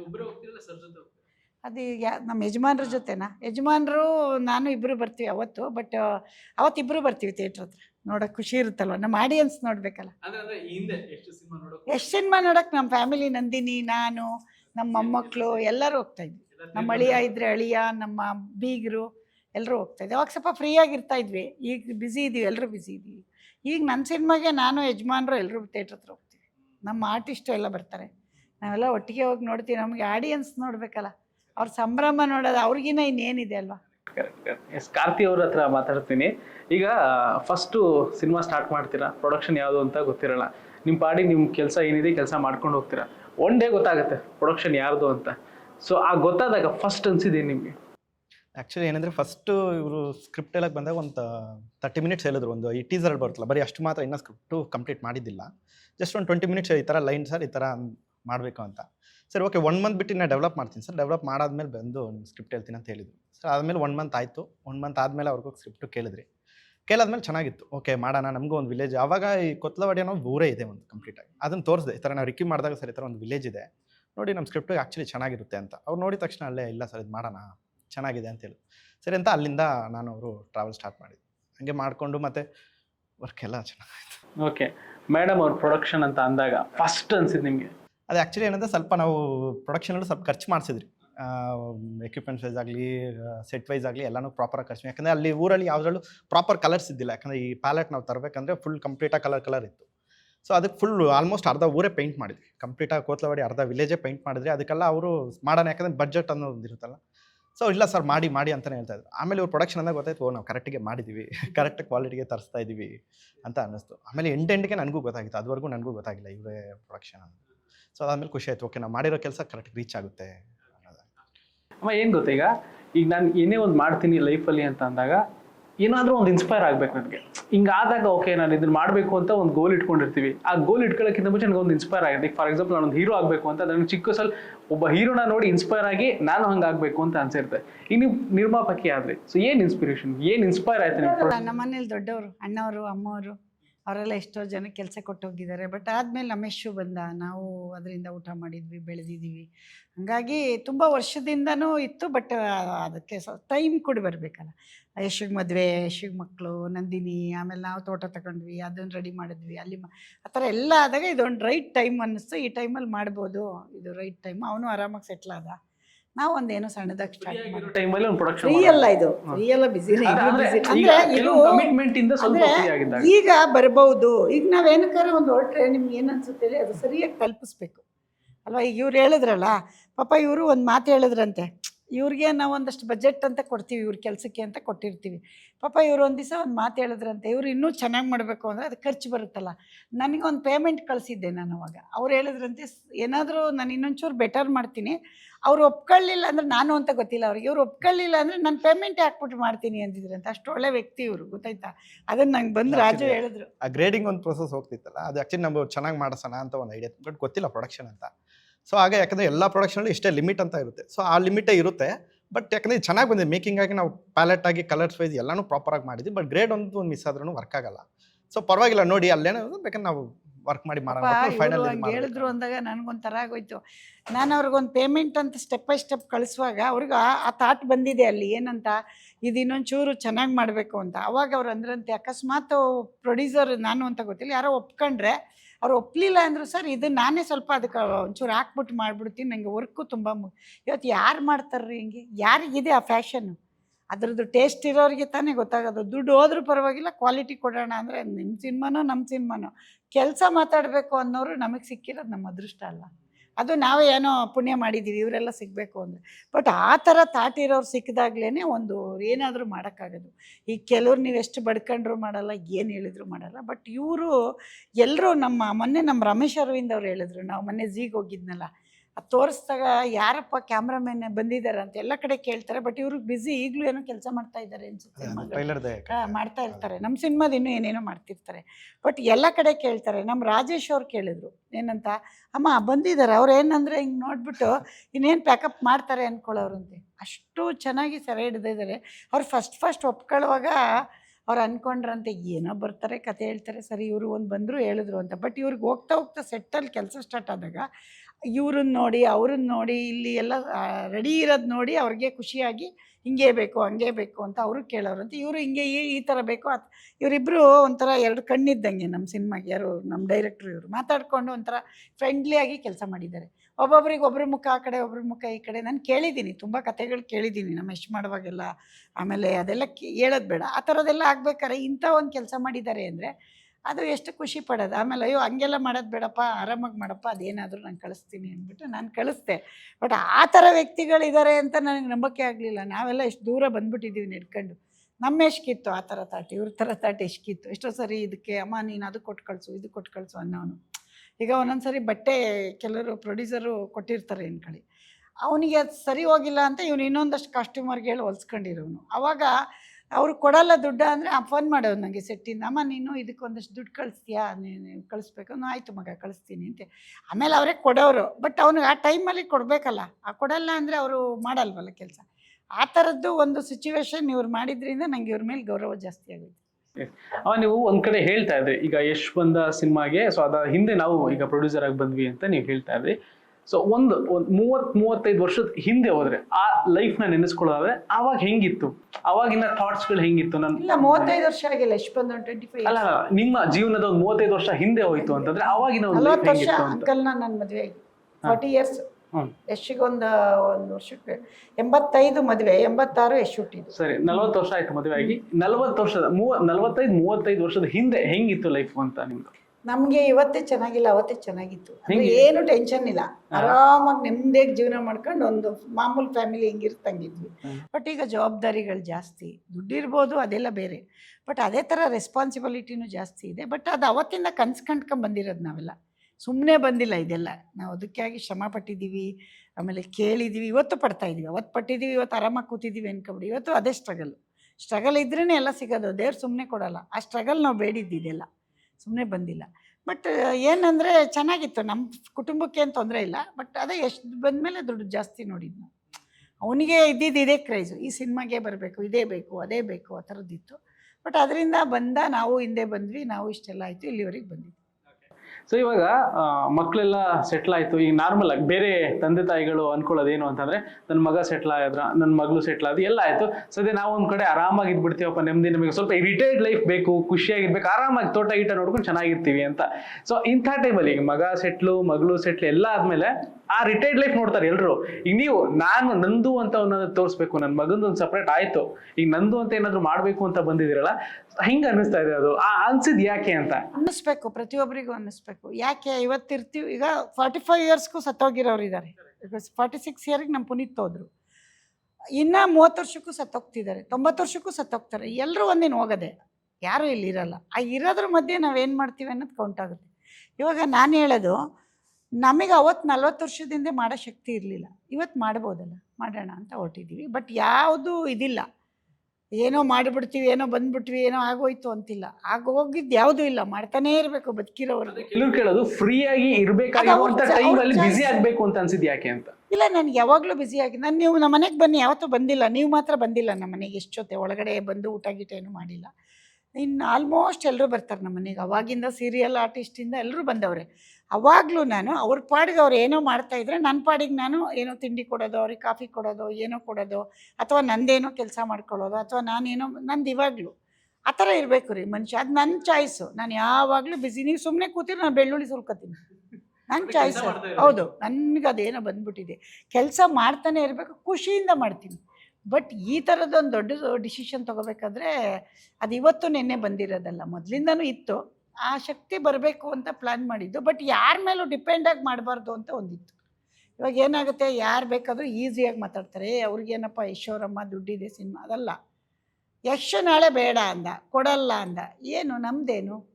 ಅದು ಯಾ ನಮ್ಮ ಯಜಮಾನ್ರ ಜೊತೆನಾ? ಯಜಮಾನ್ರು ನಾನು ಇಬ್ಬರು ಬರ್ತೀವಿ ಅವತ್ತು ಬಟ್ ಅವತ್ತು ಇಬ್ಬರು ಬರ್ತೀವಿ ಥಿಯೇಟ್ರ್ ಹತ್ರ. ನೋಡೋಕೆ ಖುಷಿ ಇರುತ್ತಲ್ವ? ನಮ್ಮ ಆಡಿಯನ್ಸ್ ನೋಡಬೇಕಲ್ಲ. ಎಷ್ಟು ಸಿನಿಮಾ ನೋಡೋಕೆ? ನಮ್ಮ ಫ್ಯಾಮಿಲಿ ನಂದಿನಿ ನಾನು ನಮ್ಮ ಮೊಮ್ಮಕ್ಕಳು ಎಲ್ಲರೂ ಹೋಗ್ತಾ ಇದ್ವಿ. ನಮ್ಮ ಅಳಿಯ ಇದ್ರೆ ಅಳಿಯ ನಮ್ಮ ಬೀಗರು ಎಲ್ಲರೂ ಹೋಗ್ತಾ ಇದ್ವಿ. ಅವಾಗ ಸ್ವಲ್ಪ ಫ್ರೀಯಾಗಿ ಇರ್ತಾ ಇದ್ವಿ. ಈಗ ಬ್ಯುಸಿ ಇದ್ದೀವಿ ಎಲ್ಲರೂ ಬ್ಯುಸಿ ಇದೀವಿ. ಈಗ ನನ್ನ ಸಿನಿಮಾಗೆ ನಾನು ಯಜಮಾನರು ಎಲ್ಲರೂ ಥಿಯೇಟ್ರ್ ಹತ್ರ ಹೋಗ್ತೀವಿ. ನಮ್ಮ ಆರ್ಟಿಸ್ಟು ಎಲ್ಲ ಬರ್ತಾರೆ. ನಾವೆಲ್ಲ ಒಟ್ಟಿಗೆ ಹೋಗಿ ನೋಡ್ತೀವಿ. ನಮಗೆ ಆಡಿಯನ್ಸ್ ನೋಡಬೇಕಲ್ಲ. ಅವ್ರ ಸಂಭ್ರಮ ನೋಡೋದು ಅವ್ರಿಗಿನ್ನ ಇನ್ನೇನಿದೆ ಅಲ್ವಾ? ಎಸ್ ಕಾರ್ತಿ ಅವ್ರ ಹತ್ರ ಮಾತಾಡ್ತೀನಿ. ಈಗ ಫಸ್ಟು ಸಿನಿಮಾ ಸ್ಟಾರ್ಟ್ ಮಾಡ್ತೀರಾ? ಪ್ರೊಡಕ್ಷನ್ ಯಾವುದು ಅಂತ ಗೊತ್ತಿರಲ್ಲ. ನಿಮ್ಮ ಪಾಡಿ ನಿಮ್ಮ ಕೆಲಸ ಏನಿದೆ ಕೆಲಸ ಮಾಡ್ಕೊಂಡು ಹೋಗ್ತೀರಾ? ಒನ್ ಡೇ ಗೊತ್ತಾಗುತ್ತೆ ಪ್ರೊಡಕ್ಷನ್ ಯಾರ್ದು ಅಂತ. ಸೊ ಆ ಗೊತ್ತಾದಾಗ ಫಸ್ಟ್ ಅನ್ಸಿದೆ ನಿಮಗೆ. ಆ್ಯಕ್ಚುಲಿ ಏನಂದರೆ ಫಸ್ಟು ಇವರು ಸ್ಕ್ರಿಪ್ಟ್ ಎಲ್ಲ ಬಂದಾಗ ಒಂದು ತರ್ಟಿ ಮಿನಿಟ್ಸ್ ಹೇಳಿದ್ರು. ಒಂದು ಈ ಟೀಸರ್ ಬರುತ್ತಲ್ಲ ಬರೀ ಅಷ್ಟು ಮಾತ್ರ ಇನ್ನೂ ಸ್ಕ್ರಿಪ್ಟು ಕಂಪ್ಲೀಟ್ ಮಾಡಿದ್ದಿಲ್ಲ. ಜಸ್ಟ್ ಒಂದು ಟ್ವೆಂಟಿ ಮಿನಿಟ್ಸ್ ಈ ಥರ ಲೈನ್ ಸರ್ ಈ ಥರ ಮಾಡಬೇಕು ಅಂತ. ಸರ್, ಓಕೆ ಒನ್ ಮಂತ್ ಬಿಟ್ಟು ನಾನು ಡೆವಲಪ್ ಮಾಡ್ತೀನಿ. ಸರ್ ಡೆವಲಪ್ ಮಾಡಾದ್ಮೇಲೆ ಬಂದು ಸ್ಕ್ರಿಪ್ಟ್ ಹೇಳ್ತೀನಿ ಅಂತ ಹೇಳಿದ್ರು. ಸರ್, ಆದಮೇಲೆ ಒನ್ ಮಂತ್ ಆಯಿತು. ಒನ್ ಮಂತ್ ಆದಮೇಲೆ ಅವ್ರಿಗೂ ಸ್ಕ್ರಿಪ್ಟು ಕೇಳಿದ್ರಿ. ಕೇಳಾದ್ಮೇಲೆ ಚೆನ್ನಾಗಿತ್ತು. ಓಕೆ, ಮಾಡೋಣ, ನಮಗೂ ಒಂದು ವಿಲೇಜ್ ಆವಾಗ ಈ ಕೊತ್ಲವಾಡಿ ಅನ್ನೋ ಊರೇ ಇದೆ ಒಂದು ಕಂಪ್ಲೀಟಾಗಿ ಅದನ್ನು ತೋರಿಸಿದೆ. ಈ ಥರ ನಾವು ರಿಕ್ಯೂ ಮಾಡಿದಾಗ ಸರ್, ಈ ಥರ ಒಂದು ವಿಲೇಜ್ ಇದೆ. ನೋಡಿ, ನಮ್ಮ ಸ್ಕ್ರಿಪ್ಟು ಆ್ಯಕ್ಚುಲಿ ಚೆನ್ನಾಗಿರುತ್ತೆ ಅಂತ. ಅವ್ರು ನೋಡಿದ ತಕ್ಷಣ ಅಲ್ಲೇ, ಇಲ್ಲ ಸರ್, ಇದು ಮಾಡೋಣ, ಚೆನ್ನಾಗಿದೆ ಅಂತೇಳಿ ಸರಿ ಅಂತ ಅಲ್ಲಿಂದ ನಾನು ಅವರು ಟ್ರಾವೆಲ್ ಸ್ಟಾರ್ಟ್ ಮಾಡಿದ್ದೆ. ಹಂಗೆ ಮಾಡಿಕೊಂಡು ಮತ್ತೆ ವರ್ಕ್ ಎಲ್ಲ ಚೆನ್ನಾಗಿತ್ತು ಓಕೆ ಮೇಡಮ್ ಅವ್ರ ಪ್ರೊಡಕ್ಷನ್ ಅಂತ ಅಂದಾಗ ಫಸ್ಟ್ ಅನ್ಸಿದ್ದು ನಿಮಗೆ? ಅದು ಆ್ಯಕ್ಚುಲಿ ಏನಂದರೆ ಸ್ವಲ್ಪ ನಾವು ಪ್ರೊಡಕ್ಷನಲ್ಲಿ ಸ್ವಲ್ಪ ಖರ್ಚು ಮಾಡಿಸಿದ್ರಿ ಎಕ್ವಿಪ್ಮೆಂಟ್ಸ್ ವೈಸ್ ಆಗಲಿ ಸೆಟ್ ವೈಸ್ ಆಗಲಿ ಎಲ್ಲನೂ ಪ್ರಾಪರಾಗಿ ಖರ್ಚು. ಯಾಕಂದರೆ ಅಲ್ಲಿ ಊರಲ್ಲಿ ಯಾವುದ್ರಲ್ಲೂ ಪ್ರಾಪರ್ ಕಲರ್ಸ್ ಇದ್ದಿಲ್ಲ. ಯಾಕಂದರೆ ಈ ಪ್ಯಾಲೆಟ್ ನಾವು ತರಬೇಕಂದ್ರೆ ಫುಲ್ ಕಂಪ್ಲೀಟಾಗಿ ಕಲರ್ ಕಲರ್ ಇತ್ತು. ಸೊ ಅದಕ್ಕೆ ಫುಲ್ ಆಲ್ಮೋಸ್ಟ್ ಅರ್ಧ ಊರೇ ಪೇಂಟ್ ಮಾಡಿದ್ವಿ. ಕಂಪ್ಲೀಟಾಗಿ ಕೋತ್ಲವಾಡಿ ಅರ್ಧ ವಿಲೇಜೇ ಪೇಂಟ್ ಮಾಡಿದ್ರೆ. ಅದಕ್ಕೆಲ್ಲ ಅವರು ಮಾಡೋಣ, ಯಾಕಂದರೆ ಬಜೆಟ್ ಅನ್ನೋದು ಇರುತ್ತಲ್ಲ. ಸೊ ಇಲ್ಲ ಸರ್ ಮಾಡಿ ಮಾಡಿ ಅಂತಲೇ ಹೇಳ್ತಾ ಇದ್ರು. ಆಮೇಲೆ ಇವ್ರು ಪ್ರೊಡಕ್ಷನ್ ಅಂದಾಗ ಗೊತ್ತಾಯ್ತು, ಓ, ನಾವು ಕರೆಕ್ಟಿಗೆ ಮಾಡಿದ್ದೀವಿ ಕರೆಕ್ಟ್ ಕ್ವಾಲಿಟಿಗೆ ತರಿಸ್ತಾ ಇದ್ದೀವಿ ಅಂತ ಅನ್ನಿಸ್ತು. ಆಮೇಲೆ ಎಂಡ್ಗೆ ನನಗೂ ಗೊತ್ತಾಗಿತ್ತು. ಅದುವರೆಗೂ ನನಗೂ ಗೊತ್ತಾಗಿಲ್ಲ ಇವರೇ ಪ್ರೊಡಕ್ಷನ್ ಅಂತ ಸೊ ಅದಾದ್ಮೇಲೆ ಖುಷಿ ಆಯ್ತು. ಓಕೆ ನಾವು ಮಾಡಿರೋ ಕೆಲಸ ಕರೆಕ್ಟ್ ರೀಚ್ ಆಗುತ್ತೆ ಅಮ್ಮ ಏನು ಗೊತ್ತಾ ಈಗ? ಈಗ ನಾನು ಏನೇ ಒಂದು ಮಾಡ್ತೀನಿ ಲೈಫಲ್ಲಿ ಅಂತ ಅಂದಾಗ ಏನಾದರೂ ಒಂದು ಇನ್ಸ್ಪೈರ್ ಆಗ್ಬೇಕು ನನಗೆ. ಹಿಂಗಾದಾಗ ಓಕೆ ನಾನು ಇದನ್ನ ಮಾಡಬೇಕು ಅಂತ ಒಂದು ಗೋಲ್ ಇಟ್ಕೊಂಡಿರ್ತೀವಿ. ಆ ಗೋಲ್ ಇಟ್ಕೊಳ್ಳೋಕ್ಕಿಂತ ಮುಂಚೆ ನನಗೆ ಒಂದು ಇನ್ಸ್ಪೈರ್ ಆಗಿದೆ ಫಾರ್ ಎಕ್ಸಾಂಪಲ್ ನಾನು ಒಂದು ಹೀರೋ ಆಗಬೇಕು ಅಂತ ನನಗೆ ಚಿಕ್ಕ ಸಲ ಒಬ್ಬ ಹೀರೋನ ನೋಡಿ ಇನ್ಸ್ಪೈರ್ ಆಗಿ ನಾನು ಹಂಗಾಗಬೇಕು ಅಂತ ಅನ್ಸಿರುತ್ತೆ ಇನ್ನು ನೀವು ನಿರ್ಮಾಪಕಿ ಆದರೆ. ಸೊ ಏನು ಇನ್ಸ್ಪಿರೇಷನ್ ಏನು ಇನ್ಸ್ಪೈರ್ ಆಯ್ತು ನಿಮ್ಗೆ? ನಮ್ಮ ಮನೇಲಿ ದೊಡ್ಡವರು ಅಣ್ಣವರು ಅಮ್ಮವರು. ಅವರೆಲ್ಲ ಎಷ್ಟೋ ಜನ ಕೆಲಸ ಕೊಟ್ಟೋಗಿದ್ದಾರೆ. ಬಟ್ ಆದಮೇಲೆ ರಮೇಶು ಬಂದ. ನಾವು ಅದರಿಂದ ಊಟ ಮಾಡಿದ್ವಿ, ಬೆಳೆದಿದ್ದೀವಿ. ಹಾಗಾಗಿ ತುಂಬ ವರ್ಷದಿಂದನೂ ಇತ್ತು ಬಟ್ ಅದಕ್ಕೆ ಟೈಮ್ ಕೂಡ ಬರಬೇಕಲ್ಲ. ಯಶಿಗೆ ಮದುವೆ ಯಶಿಗೆ ಮಕ್ಕಳು ನಂದಿನಿ, ಆಮೇಲೆ ನಾವು ತೋಟ ತಗೊಂಡ್ವಿ, ಅದನ್ನು ರೆಡಿ ಮಾಡಿದ್ವಿ. ಅಲ್ಲಿ ಆ ಥರ ಎಲ್ಲ ಆದಾಗ ಇದೊಂದು ರೈಟ್ ಟೈಮ್ ಅನ್ನಿಸ್ತು. ಈ ಟೈಮಲ್ಲಿ ಮಾಡ್ಬೋದು, ಇದು ರೈಟ್ ಟೈಮ್ ಅವನು ಆರಾಮಾಗಿ ಸೆಟ್ಲ್ ನಾವು ಒಂದೇನೋ ಸಣ್ಣದಾಗಿ ಸ್ಟಾರ್ಟ್ ಅಲ್ಲ ಇದು. ಫ್ರೀ ಎಲ್ಲ ಬಿಸಿ ಅಂದ್ರೆ ಇದು ಅಂದ್ರೆ ಈಗ ಬರಬಹುದು ಈಗ ನಾವೇನಕ್ಕಾರ ಒಂದು ಹೊರಟ್ರೆ ನಿಮ್ಗೆ ಏನು ಅನ್ಸುತ್ತೆ ಅದು ಸರಿಯಾಗಿ ತಲುಪಿಸ್ಬೇಕು. ಅಲ್ವಾ? ಈಗ ಇವ್ರು ಹೇಳಿದ್ರಲ್ಲ ಪಾಪ ಇವರು ಒಂದು ಮಾತು ಹೇಳಿದ್ರಂತೆ. ಇವ್ರಿಗೆ ನಾವು ಒಂದಷ್ಟು ಬಜೆಟ್ ಅಂತ ಕೊಡ್ತೀವಿ ಇವ್ರ ಕೆಲಸಕ್ಕೆ ಅಂತ ಕೊಟ್ಟಿರ್ತೀವಿ. ಪಾಪ ಇವರು ಒಂದು ದಿವಸ ಒಂದು ಮಾತು ಹೇಳಿದ್ರಂತೆ ಇವ್ರು ಇನ್ನೂ ಚೆನ್ನಾಗಿ ಮಾಡಬೇಕು ಅಂದರೆ ಅದು ಖರ್ಚು ಬರುತ್ತಲ್ಲ. ನನಗೆ ಒಂದು ಪೇಮೆಂಟ್ ಕಳಿಸಿದ್ದೆ ನಾನು ಅವಾಗ. ಅವ್ರು ಹೇಳಿದ್ರಂತೆ ಏನಾದರೂ ನಾನು ಇನ್ನೊಂಚೂರು ಬೆಟರ್ ಮಾಡ್ತೀನಿ. ಅವ್ರು ಒಪ್ಕೊಳ್ಳಿಲ್ಲ ಅಂದರೆ ನಾನು ಅಂತ ಗೊತ್ತಿಲ್ಲ ಅವ್ರಿಗೆ. ಇವ್ರು ಒಪ್ಕೊಳ್ಳಿಲ್ಲ ಅಂದರೆ ನಾನು ಪೇಮೆಂಟ್ ಹಾಕ್ಬಿಟ್ಟು ಮಾಡ್ತೀನಿ ಅಂತಿದ್ರಂತೆ ಅಷ್ಟು ಒಳ್ಳೆ ವ್ಯಕ್ತಿ ಇವರು ಗೊತ್ತಾಯ್ತಾ? ಅದನ್ನು ನಂಗೆ ಬಂದು ರಾಜು ಹೇಳಿದ್ರು. ಆ ಗ್ರೇಡಿಂಗ್ ಒಂದು ಪ್ರೊಸೆಸ್ ಹೋಗ್ತಿತ್ತಲ್ಲ ಅದು ಆ್ಯಕ್ಚುಲಿ ನಾವು ಚೆನ್ನಾಗಿ ಮಾಡಿಸೋಣ ಅಂತ ಒಂದು ಐಡಿಯಾ ಬಟ್ ಗೊತ್ತಿಲ್ಲ ಪ್ರೊಡಕ್ಷನ್ ಅಂತ. ಸೊ ಹಾಗೆ ಯಾಕಂದರೆ ಎಲ್ಲ ಪ್ರೊಡಕ್ಷನಲ್ಲಿ ಇಷ್ಟೇ ಲಿಮಿಟ್ ಅಂತ ಇರುತ್ತೆ. ಸೊ ಆ ಲಿಮಿಟೇ ಇರುತ್ತೆ. ಬಟ್ ಯಾಕಂದರೆ ಚೆನ್ನಾಗಿ ಬಂದಿದೆ. ಮೇಕಿಂಗ್ ಆಗಿ ನಾವು ಪ್ಯಾಲೆಟ್ ಆಗಿ ಕಲರ್ಸ್ ವೈಸ್ ಎಲ್ಲನೂ ಪ್ರಾಪರಾಗಿ ಮಾಡಿದ್ವಿ. ಬಟ್ ಗ್ರೇಡ್ ಒಂದು ಮಿಸ್ ಆದ್ರೂ ವರ್ಕ್ ಆಗಲ್ಲ. ಸೊ ಪರವಾಗಿಲ್ಲ. ನೋಡಿ, ಅಲ್ಲೇನೋ ಬೇಕಂದ್ರೆ ನಾವು ವರ್ಕ್ ಮಾಡಿ ಮಾಡೋಣ ಫೈನಲ್ ಹೇಳಿದ್ರು ಅಂದಾಗ ನನಗೊಂಥರ ಆಗೋಯ್ತು. ನಾನು ಅವ್ರಿಗೊಂದು ಪೇಮೆಂಟ್ ಅಂತ ಸ್ಟೆಪ್ ಬೈ ಸ್ಟೆಪ್ ಕಳಿಸುವಾಗ ಅವ್ರಿಗೆ ಆ- ಥಾಟ್ ಬಂದಿದೆ ಅಲ್ಲಿ ಏನಂತ? ಇದು ಇನ್ನೊಂದು ಚೂರು ಚೆನ್ನಾಗಿ ಮಾಡಬೇಕು ಅಂತ. ಅವಾಗ ಅವ್ರು ಅಂದ್ರಂತೆ ಅಕಸ್ಮಾತ್ ಪ್ರೊಡ್ಯೂಸರ್ ನಾನು ಅಂತ ಗೊತ್ತಿಲ್ಲ ಯಾರೋ ಒಪ್ಕೊಂಡ್ರೆ ಅವ್ರು ಒಪ್ಪಲಿಲ್ಲ ಅಂದರು ಸರ್ ಇದು ನಾನೇ ಸ್ವಲ್ಪ ಅದಕ್ಕೆ ಒಂಚೂರು ಹಾಕ್ಬಿಟ್ಟು ಮಾಡಿಬಿಡ್ತೀನಿ ನನಗೆ ವರ್ಕು ತುಂಬ ಇವತ್ತು ಯಾರು ಮಾಡ್ತಾರ್ರಿ ಹಿಂಗೆ? ಯಾರಿಗಿದೆ ಆ ಫ್ಯಾಷನ್ನು ಅದ್ರದ್ದು ಟೇಸ್ಟ್ ಇರೋರಿಗೆ ತಾನೇ ಗೊತ್ತಾಗೋದು. ದುಡ್ಡು ಹೋದ್ರೂ ಪರವಾಗಿಲ್ಲ ಕ್ವಾಲಿಟಿ ಕೊಡೋಣ ಅಂದರೆ ನಿಮ್ಮ ಸಿನಿಮಾನೋ ನಮ್ಮ ಸಿನಿಮಾನೋ. ಕೆಲಸ ಮಾತಾಡಬೇಕು ಅನ್ನೋರು ನಮಗೆ ಸಿಕ್ಕಿರೋದು ನಮ್ಮ ಅದೃಷ್ಟ ಅಲ್ಲ. ಅದು ನಾವೇ ಏನೋ ಪುಣ್ಯ ಮಾಡಿದ್ದೀವಿ ಇವರೆಲ್ಲ ಸಿಗಬೇಕು ಅಂದರೆ. ಬಟ್ ಆ ಥರ ತಾಟಿರೋರು ಸಿಕ್ಕಿದಾಗ್ಲೇ ಒಂದು ಏನಾದರೂ ಮಾಡೋಕ್ಕಾಗೋದು. ಈಗ ಕೆಲವ್ರು ನೀವು ಎಷ್ಟು ಬಡ್ಕೊಂಡ್ರು ಮಾಡಲ್ಲ, ಏನು ಹೇಳಿದ್ರು ಮಾಡಲ್ಲ. ಬಟ್ ಇವರು ಎಲ್ಲರೂ ನಮ್ಮ, ಮೊನ್ನೆ ನಮ್ಮ ರಮೇಶ್ ಅರವಿಂದ್ ಅವ್ರು ಹೇಳಿದ್ರು. ನಾವು ಮೊನ್ನೆ ಝೀಗೆ ಹೋಗಿದ್ನಲ್ಲ. ಅದು ತೋರಿಸ್ದಾಗ ಯಾರಪ್ಪ ಕ್ಯಾಮ್ರಾಮನ್ ಬಂದಿದ್ದಾರೆ ಅಂತ ಎಲ್ಲ ಕಡೆ ಕೇಳ್ತಾರೆ ಬಟ್ ಇವ್ರಿಗೆ ಬ್ಯುಸಿ ಈಗಲೂ ಏನೋ ಕೆಲಸ ಮಾಡ್ತಾ ಇದ್ದಾರೆ ಅನ್ಸುತ್ತೆ ಮಾಡ್ತಾ ಇರ್ತಾರೆ. ನಮ್ಮ ಸಿನಿಮಾದ ಇನ್ನೂ ಏನೇನೋ ಮಾಡ್ತಿರ್ತಾರೆ. ಬಟ್ ಎಲ್ಲ ಕಡೆ ಕೇಳ್ತಾರೆ. ನಮ್ಮ ರಾಜೇಶ್ ಅವ್ರು ಕೇಳಿದ್ರು ಏನಂತ? ಅಮ್ಮ ಬಂದಿದ್ದಾರೆ. ಅವ್ರು ಏನಂದ್ರೆ ಹಿಂಗೆ ನೋಡ್ಬಿಟ್ಟು ಇನ್ನೇನು ಪ್ಯಾಕಪ್ ಮಾಡ್ತಾರೆ ಅಂದ್ಕೊಳ್ಳೋರಂತೆ ಅಷ್ಟು ಚೆನ್ನಾಗಿ ಸೆರೆ ಹಿಡಿದಿದ್ದಾರೆ ಅವ್ರು ಫಸ್ಟ್ ಫಸ್ಟ್ ಒಪ್ಕೊಳ್ಳುವಾಗ ಅವ್ರು ಅಂದ್ಕೊಂಡ್ರಂತೆ ಏನೋ ಬರ್ತಾರೆ ಕತೆ ಹೇಳ್ತಾರೆ. ಸರಿ ಇವರು ಒಂದು ಬಂದರು ಹೇಳಿದ್ರು ಅಂತ. ಬಟ್ ಇವ್ರಿಗೆ ಹೋಗ್ತಾ ಹೋಗ್ತಾ ಸೆಟ್ಟಲ್ಲಿ ಕೆಲಸ ಸ್ಟಾರ್ಟ್ ಆದಾಗ ಇವ್ರನ್ನ ನೋಡಿ, ಅವ್ರನ್ನ ನೋಡಿ, ಇಲ್ಲಿ ಎಲ್ಲ ರೆಡಿ ಇರೋದು ನೋಡಿ ಅವ್ರಿಗೆ ಖುಷಿಯಾಗಿ ಹಿಂಗೆ ಬೇಕು, ಹಂಗೆ ಬೇಕು ಅಂತ ಅವರು ಕೇಳೋರಂತೆ ಇವರು ಹಿಂಗೆ ಈ ಈ ಥರ ಬೇಕು ಅತ್ ಇವರಿಬ್ಬರು ಒಂಥರ ಎರಡು ಕಣ್ಣಿದ್ದಂಗೆ ನಮ್ಮ ಸಿನಿಮಾಗೆ ಯಾರು ನಮ್ಮ ಡೈರೆಕ್ಟ್ರು ಇವರು ಮಾತಾಡಿಕೊಂಡು ಒಂಥರ ಫ್ರೆಂಡ್ಲಿಯಾಗಿ ಕೆಲಸ ಮಾಡಿದ್ದಾರೆ. ಒಬ್ಬೊಬ್ರಿಗೆ ಒಬ್ಬರ ಮುಖ ಆ ಕಡೆ ಒಬ್ಬರ ಮುಖ ಈ ಕಡೆ ನಾನು ಕೇಳಿದ್ದೀನಿ, ತುಂಬ ಕಥೆಗಳು ಕೇಳಿದ್ದೀನಿ ನಮ್ಮ ಎಷ್ಟು ಮಾಡುವಾಗೆಲ್ಲ. ಆಮೇಲೆ ಅದೆಲ್ಲ ಹೇಳೋದು ಬೇಡ, ಆ ಥರದ್ದೆಲ್ಲ ಆಗ್ಬೇಕಾದ್ರೆ ಇಂಥ ಒಂದು ಕೆಲಸ ಮಾಡಿದ್ದಾರೆ ಅಂದರೆ ಅದು ಎಷ್ಟು ಖುಷಿ ಪಡೋದು. ಆಮೇಲೆ ಅಯ್ಯೋ, ಹಂಗೆಲ್ಲ ಮಾಡೋದು ಬೇಡಪ್ಪ, ಆರಾಮಾಗಿ ಮಾಡಪ್ಪ, ಅದೇನಾದರೂ ನಾನು ಕಳಿಸ್ತೀನಿ ಅಂದ್ಬಿಟ್ಟು ನಾನು ಕಳಿಸ್ದೆ. ಬಟ್ ಆ ಥರ ವ್ಯಕ್ತಿಗಳಿದ್ದಾರೆ ಅಂತ ನನಗೆ ನಂಬಕ್ಕೆ ಆಗಲಿಲ್ಲ. ನಾವೆಲ್ಲ ಎಷ್ಟು ದೂರ ಬಂದ್ಬಿಟ್ಟಿದ್ದೀವಿ ನೆಡ್ಕೊಂಡು. ನಮ್ಮ ಎಷ್ಟಿತ್ತು ಆ ಥರ ತಾಟಿ, ಇವ್ರ ಥರ ತಾಟಿ ಎಷ್ಟಿತ್ತು ಎಷ್ಟೋ ಸರಿ ಇದಕ್ಕೆ, ಅಮ್ಮ ನೀನು ಅದು ಕೊಟ್ಟು ಕಳಿಸು, ಇದು ಕೊಟ್ಟು ಕಳಿಸು ಅನ್ನೋನು. ಈಗ ಒಂದೊಂದು ಸರಿ ಬಟ್ಟೆ ಕೆಲವರು ಪ್ರೊಡ್ಯೂಸರು ಕೊಟ್ಟಿರ್ತಾರೆ ಅನ್ಕೊಳ್ಳಿ ಅವನಿಗೆ ಅದು ಸರಿ ಹೋಗಿಲ್ಲ ಅಂತ ಇವನು ಇನ್ನೊಂದಷ್ಟು ಕಾಸ್ಟ್ಯೂಮರ್ಗೆ ಹೇಳಿ ಹೊಲ್ಸ್ಕೊಂಡಿರೋನು. ಅವಾಗ ಅವ್ರು ಕೊಡಲ್ಲ ದುಡ್ಡ ಅಂದರೆ ಫೋನ್ ಮಾಡೋದು ನನಗೆ ಸೆಟ್ಟಿಂದ, ಅಮ್ಮ, ನೀನು ಇದಕ್ಕೊಂದಷ್ಟು ದುಡ್ಡು ಕಳಿಸ್ತೀಯಾ? ನೀನು ಕಳಿಸ್ಬೇಕು? ಆಯಿತು ಮಗ, ಕಳಿಸ್ತೀನಿ, ಅಂತ ಆಮೇಲೆ ಅವರೇ ಕೊಡೋರು ಬಟ್ ಅವ್ನಿಗೆ ಆ ಟೈಮಲ್ಲಿ ಕೊಡಬೇಕಲ್ಲ. ಆ ಕೊಡಲ್ಲ ಅಂದರೆ ಅವರು ಮಾಡಲ್ವಲ್ಲ ಕೆಲಸ. ಆ ಥರದ್ದು ಒಂದು ಸಿಚುವೇಶನ್ ಇವ್ರು ಮಾಡಿದ್ರಿಂದ ನನಗೆ ಇವ್ರ ಮೇಲೆ ಗೌರವ ಜಾಸ್ತಿ ಆಗುತ್ತೆ. ಅವ ನೀವು ಒಂದ್ ಕಡೆ ಹೇಳ್ತಾ ಇದ್ರಿ, ಈಗ ಯಶ್ ಬಂದ ಸಿನಿಮಾಗೆ ಸೊ ಅದ ಹಿಂದೆ ನಾವು ಈಗ ಪ್ರೊಡ್ಯೂಸರ್ ಆಗಿ ಬಂದ್ವಿ ಅಂತ ನೀವು ಹೇಳ್ತಾ ಇದ್ರಿ. ಸೊ ಒಂದು ಒಂದು ಮೂವತ್ ಮೂವತ್ತೈದು ವರ್ಷದ ಹಿಂದೆ ಹೋದ್ರೆ ಆ ಲೈಫ್ನ ನೆನೆಸ್ಕೊಳ್ಳೋದಾದ್ರೆ ಅವಾಗ ಹೆಂಗಿತ್ತು? ಅವಾಗಿನ ಥಾಟ್ಸ್ಗಳು ಹೆಂಗಿತ್ತು ನನ್ನ ಇಲ್ಲ ಮೂವತ್ತೈದು ವರ್ಷ ಆಗಿಲ್ಲ ಎಷ್ಟು ಬಂದು ಟ್ವೆಂಟಿ ಫೈವ್ ಅಲ್ಲ ನಿಮ್ಮ ಜೀವನದ ಒಂದು ಮೂವತ್ತೈದು ವರ್ಷ ಹಿಂದೆ ಹೋಯ್ತು ಅಂತಂದ್ರೆ ಅವಾಗಿನ ಒಂದು ಲೈಫ್ ನಲವತ್ತು ಹೆಂಗಿತ್ತು ಅಂತ. ಅಂಕಲ್ನ ನನ್ನ ಮದುವೆ ಫಾರ್ಟಿ ಇಯರ್ಸ್. ಯಶಿಗೊಂದು ಒಂದು ವರ್ಷಕ್ಕೆ ಎಂಬತ್ತೈದು ಮದುವೆ ಎಂಬತ್ತಾರು ಯಶ್ ಹುಟ್ಟಿದ್ದು. ಸರಿ ನಲವತ್ತು ವರ್ಷ ಆಯ್ತು ಮದುವೆ ಆಗಿ. ನಲ್ವತ್ತು ವರ್ಷದ ಮೂವ ನಲ್ವತ್ತೈದು ಮೂವತ್ತೈದು ವರ್ಷದ ಹಿಂದೆ ಹೆಂಗಿತ್ತು ಲೈಫ್ ಅಂತ ನಿಮ್ದು? ನಮಗೆ ಇವತ್ತೇ ಚೆನ್ನಾಗಿಲ್ಲ ಅವತ್ತೇ ಚೆನ್ನಾಗಿತ್ತು. ಅಂದ್ರೆ ಏನು ಟೆನ್ಷನ್ ಇಲ್ಲ. ಆರಾಮಾಗಿ ನೆಮ್ಮದಿಯಾಗಿ ಜೀವನ ಮಾಡ್ಕೊಂಡು ಒಂದು ಮಾಮೂಲು ಫ್ಯಾಮಿಲಿ ಹಿಂಗಿರ್ತಂಗಿದ್ವಿ. ಬಟ್ ಈಗ ಜವಾಬ್ದಾರಿಗಳು ಜಾಸ್ತಿ. ದುಡ್ಡಿರ್ಬೋದು ಅದೆಲ್ಲ ಬೇರೆ. ಬಟ್ ಅದೇ ಥರ ರೆಸ್ಪಾನ್ಸಿಬಿಲಿಟಿನೂ ಜಾಸ್ತಿ ಇದೆ. ಬಟ್ ಅದು ಅವತ್ತಿಂದ ಕನ್ಸು ಕಂಡ್ಕೊಂಡ್ ಬಂದಿರೋದು ನಾವೆಲ್ಲ. ಸುಮ್ಮನೆ ಬಂದಿಲ್ಲ ಇದೆಲ್ಲ. ನಾವು ಅದಕ್ಕಾಗಿ ಶ್ರಮ ಪಟ್ಟಿದ್ದೀವಿ ಆಮೇಲೆ ಕೇಳಿದ್ದೀವಿ ಇವತ್ತು ಪಡ್ತಾ ಇದ್ದೀವಿ ಅವತ್ತು ಪಟ್ಟಿದ್ದೀವಿ ಇವತ್ತು ಆರಾಮಾಗಿ ಕೂತಿದ್ದೀವಿ ಅನ್ಕೊಬಿಡಿ. ಇವತ್ತು ಅದೇ ಸ್ಟ್ರಗಲ್ ಸ್ಟ್ರಗಲ್ ಇದ್ರೇ ಎಲ್ಲ ಸಿಗೋದು. ದೇವ್ರು ಸುಮ್ಮನೆ ಕೊಡಲ್ಲ. ಆ ಸ್ಟ್ರಗಲ್ ನಾವು ಬೇಡಿದ್ದಿದೆಲ್ಲ ಸುಮ್ಮನೆ ಬಂದಿಲ್ಲ. ಬಟ್ ಏನಂದರೆ ಚೆನ್ನಾಗಿತ್ತು. ನಮ್ಮ ಕುಟುಂಬಕ್ಕೆ ಏನು ತೊಂದರೆ ಇಲ್ಲ. ಬಟ್ ಅದೇ ಎಷ್ಟು ಬಂದಮೇಲೆ ದುಡ್ಡು ಜಾಸ್ತಿ ನೋಡಿದ್ದು ನಾವು ಅವನಿಗೆ ಇದ್ದಿದ್ದು ಇದೇ ಕ್ರೈಸು ಈ ಸಿನಿಮಾಗೆ ಬರಬೇಕು, ಇದೇ ಬೇಕು, ಅದೇ ಬೇಕು, ಆ ಥರದ್ದಿತ್ತು. ಬಟ್ ಅದರಿಂದ ಬಂದ ನಾವು ಹಿಂದೆ ಬಂದ್ವಿ. ನಾವು ಇಷ್ಟೆಲ್ಲ ಆಯಿತು. ಇಲ್ಲಿವರೆಗೆ ಬಂದಿದ್ವಿ. ಸೊ ಇವಾಗ ಮಕ್ಕಳೆಲ್ಲ ಸೆಟ್ಲ್ ಆಯಿತು. ಈಗ ನಾರ್ಮಲ್ ಆಗಿ ಬೇರೆ ತಂದೆ ತಾಯಿಗಳು ಅನ್ಕೊಳ್ಳೋದೇನು ಅಂತಂದ್ರೆ ನನ್ನ ಮಗ ಸೆಟ್ಲ್ ಆದ್ರ? ನನ್ನ ಮಗಳು ಸೆಟ್ಲ್ ಆದ? ಎಲ್ಲ ಆಯಿತು. ಸದ್ಯ ನಾವು ಒಂದು ಕಡೆ ಆರಾಮಾಗಿ ಇದ್ಬಿಡ್ತೀವಪ್ಪ, ನೆಮ್ಮದಿ ನಮಗೆ. ಸ್ವಲ್ಪ ರಿಟೈರ್ಡ್ ಲೈಫ್ ಬೇಕು ಖುಷಿಯಾಗಿರ್ಬೇಕು ಆರಾಮಾಗಿ ತೋಟ ಗೀಟ ನೋಡ್ಕೊಂಡು ಚೆನ್ನಾಗಿರ್ತೀವಿ ಅಂತ. ಸೊ ಇಂಥ ಟೈಮಲ್ಲಿ ಈಗ ಮಗ ಸೆಟ್ಲು ಮಗಳು ಸೆಟ್ಲು ಎಲ್ಲ ಆದ್ಮೇಲೆ ಆ ರಿಟೈರ್ಡ್ ಲೈಫ್ ನೋಡ್ತಾರೆ ಎಲ್ರು. ಈಗ ನೀವು ನಾನು ನಂದು ಅಂತ ಒಂದನ್ನು ತೋರಿಸ್ಬೇಕು ನನ್ನ ಮಗಂದು ಒಂದು ಸಪ್ರೇಟ್ ಆಯ್ತು. ಈಗ ನಂದು ಅಂತ ಏನಾದ್ರು ಮಾಡ್ಬೇಕು ಅಂತ ಬಂದಿದಿರಲ್ಲ ಹಿಂಗ ಅನ್ನಿಸ್ತಾ ಇದೆ ಅದು? ಆ ಅನ್ಸಿದ್ ಯಾಕೆ ಅಂತ? ಅನ್ನಿಸ್ಬೇಕು ಪ್ರತಿಯೊಬ್ಬರಿಗೂ ಅನ್ನಿಸ್ಬೇಕು. ಯಾಕೆ ಇವತ್ತಿರ್ತೀವಿ ಈಗ ಫಾರ್ಟಿ ಫೈವ್ ಇಯರ್ಸ್ಗೂ ಸತ್ತೋಗಿರೋರು ಇದ್ದಾರೆ ಫಾರ್ಟಿ ಸಿಕ್ಸ್ ಇಯರ್ಗೆ ನಮ್ಮ ಪುನೀತ್ ಹೋದ್ರು. ಇನ್ನು ಮೂವತ್ತು ವರ್ಷಕ್ಕೂ ಸತ್ತೋಗ್ತಿದ್ದಾರೆ. ತೊಂಬತ್ತು ವರ್ಷಕ್ಕೂ ಸತ್ತೋಗ್ತಾರೆ. ಎಲ್ಲರೂ ಒಂದಿನ ಹೋಗದೆ. ಯಾರೂ ಇಲ್ಲಿ ಇರಲ್ಲ. ಆ ಇರೋದ್ರ ಮಧ್ಯೆ ನಾವೇನು ಮಾಡ್ತೀವಿ ಅನ್ನೋದು ಕೌಂಟ್ ಆಗುತ್ತೆ. ಇವಾಗ ನಾನು ಹೇಳೋದು ನಮಗೆ ಅವತ್ತು ನಲ್ವತ್ತು ವರ್ಷದಿಂದ ಮಾಡೋ ಶಕ್ತಿ ಇರಲಿಲ್ಲ. ಇವತ್ತು ಮಾಡ್ಬೋದಲ್ಲ ಮಾಡೋಣ ಅಂತ ಹೊರಟಿದ್ದೀವಿ ಬಟ್ ಯಾವುದು ಇದಿಲ್ಲ. ಏನೋ ಮಾಡಿಬಿಡ್ತೀವಿ ಏನೋ ಬಂದ್ಬಿಟ್ವಿ ಏನೋ ಆಗೋಯ್ತು ಅಂತಿಲ್ಲ. ಆಗೋಗಿದ್ದು ಯಾವುದೂ ಇಲ್ಲ. ಮಾಡ್ತಾನೇ ಇರಬೇಕು ಬದುಕಿರೋರು ಕೆಲವ್ರು ಕೇಳೋದು ಫ್ರೀ ಆಗಿ ಇರ್ಬೇಕಾಗಿರುವಂತ ಅವ್ರ ಟೈಮ್ ಅಲ್ಲಿ choice. ಬಿಸಿ ಆಗ್ಬೇಕು ಅಂತ ಅನ್ಸಿದ್ ಯಾಕೆ ಅಂತ? ಇಲ್ಲ ನನಗೆ ಯಾವಾಗಲೂ ಬ್ಯುಸಿ ಆಗಿ ನಾನು ನೀವು ನಮ್ಮ ಮನೆಗೆ ಬನ್ನಿ ಯಾವತ್ತೂ ಬಂದಿಲ್ಲ. ನೀವು ಮಾತ್ರ ಬಂದಿಲ್ಲ ನಮ್ಮ ಮನೆಗೆ. ಎಷ್ಟೊತ್ತೆ ಜೊತೆ? ಒಳಗಡೆ ಬಂದು ಊಟ ಗೀಟ ಏನು ಮಾಡಿಲ್ಲ. ಇನ್ನು ಆಲ್ಮೋಸ್ಟ್ ಎಲ್ಲರೂ ಬರ್ತಾರೆ ನಮ್ಮ ಮನೆಗೆ. ಅವಾಗಿಂದ ಸೀರಿಯಲ್ ಆರ್ಟಿಸ್ಟಿಂದ ಎಲ್ಲರೂ ಬಂದವ್ರೆ. ಅವಾಗಲೂ ನಾನು ಅವ್ರ ಪಾಡಿಗೆ ಅವ್ರು ಏನೋ ಮಾಡ್ತಾ ಇದ್ರೆ ನನ್ನ ಪಾಡಿಗೆ ನಾನು ಏನೋ ತಿಂಡಿ ಕೊಡೋದು ಅವ್ರಿಗೆ ಕಾಫಿ ಕೊಡೋದು ಏನೋ ಕೊಡೋದು ಅಥವಾ ನಂದೇನೋ ಕೆಲಸ ಮಾಡ್ಕೊಳ್ಳೋದು ಅಥವಾ ನಾನೇನೋ ನಂದು ಇವಾಗಲೂ. ಆ ಥರ ಇರಬೇಕು ರೀ ಮನುಷ್ಯ. ಅದು ನನ್ನ ಚಾಯ್ಸು ನಾನು ಯಾವಾಗಲೂ ಬಿಸಿ ನೀವು ಸುಮ್ಮನೆ ಕೂತಿರು ನಾನು ಬೆಳ್ಳುಳ್ಳಿ ಸುಲ್ಕೋತೀನಿ. ನನ್ನ ಚಾಯ್ಸ್ ಹೌದು. ನನಗೆ ಅದೇನೋ ಬಂದ್ಬಿಟ್ಟಿದೆ. ಕೆಲಸ ಮಾಡ್ತಾನೆ ಇರಬೇಕು ಖುಷಿಯಿಂದ ಮಾಡ್ತೀನಿ. ಬಟ್ ಈ ಥರದ್ದೊಂದು ದೊಡ್ಡ ಡಿಸಿಷನ್ ತೊಗೋಬೇಕಾದ್ರೆ ಅದು ಇವತ್ತು ನಿನ್ನೆ ಬಂದಿರೋದಲ್ಲ. ಮೊದಲಿಂದನೂ ಇತ್ತು. ಆ ಶಕ್ತಿ ಬರಬೇಕು ಅಂತ ಪ್ಲ್ಯಾನ್ ಮಾಡಿದ್ದು. ಬಟ್ ಯಾರ ಮೇಲೂ ಡಿಪೆಂಡಾಗಿ ಮಾಡಬಾರ್ದು ಅಂತ ಒಂದಿತ್ತು. ಇವಾಗ ಏನಾಗುತ್ತೆ? ಯಾರು ಬೇಕಾದರೂ ಈಸಿಯಾಗಿ ಮಾತಾಡ್ತಾರೆ. "ಏ, ಅವ್ರಿಗೇನಪ್ಪ ಯಶೋರಮ್ಮ ದುಡ್ಡಿದೆ ಸಿನಿಮಾ? ಅದಲ್ಲ. ಯಶ್ ನಾಳೆ ಬೇಡ ಅಂದ. ಕೊಡಲ್ಲ ಅಂದ. ಏನು? ನಮ್ಮದೇನು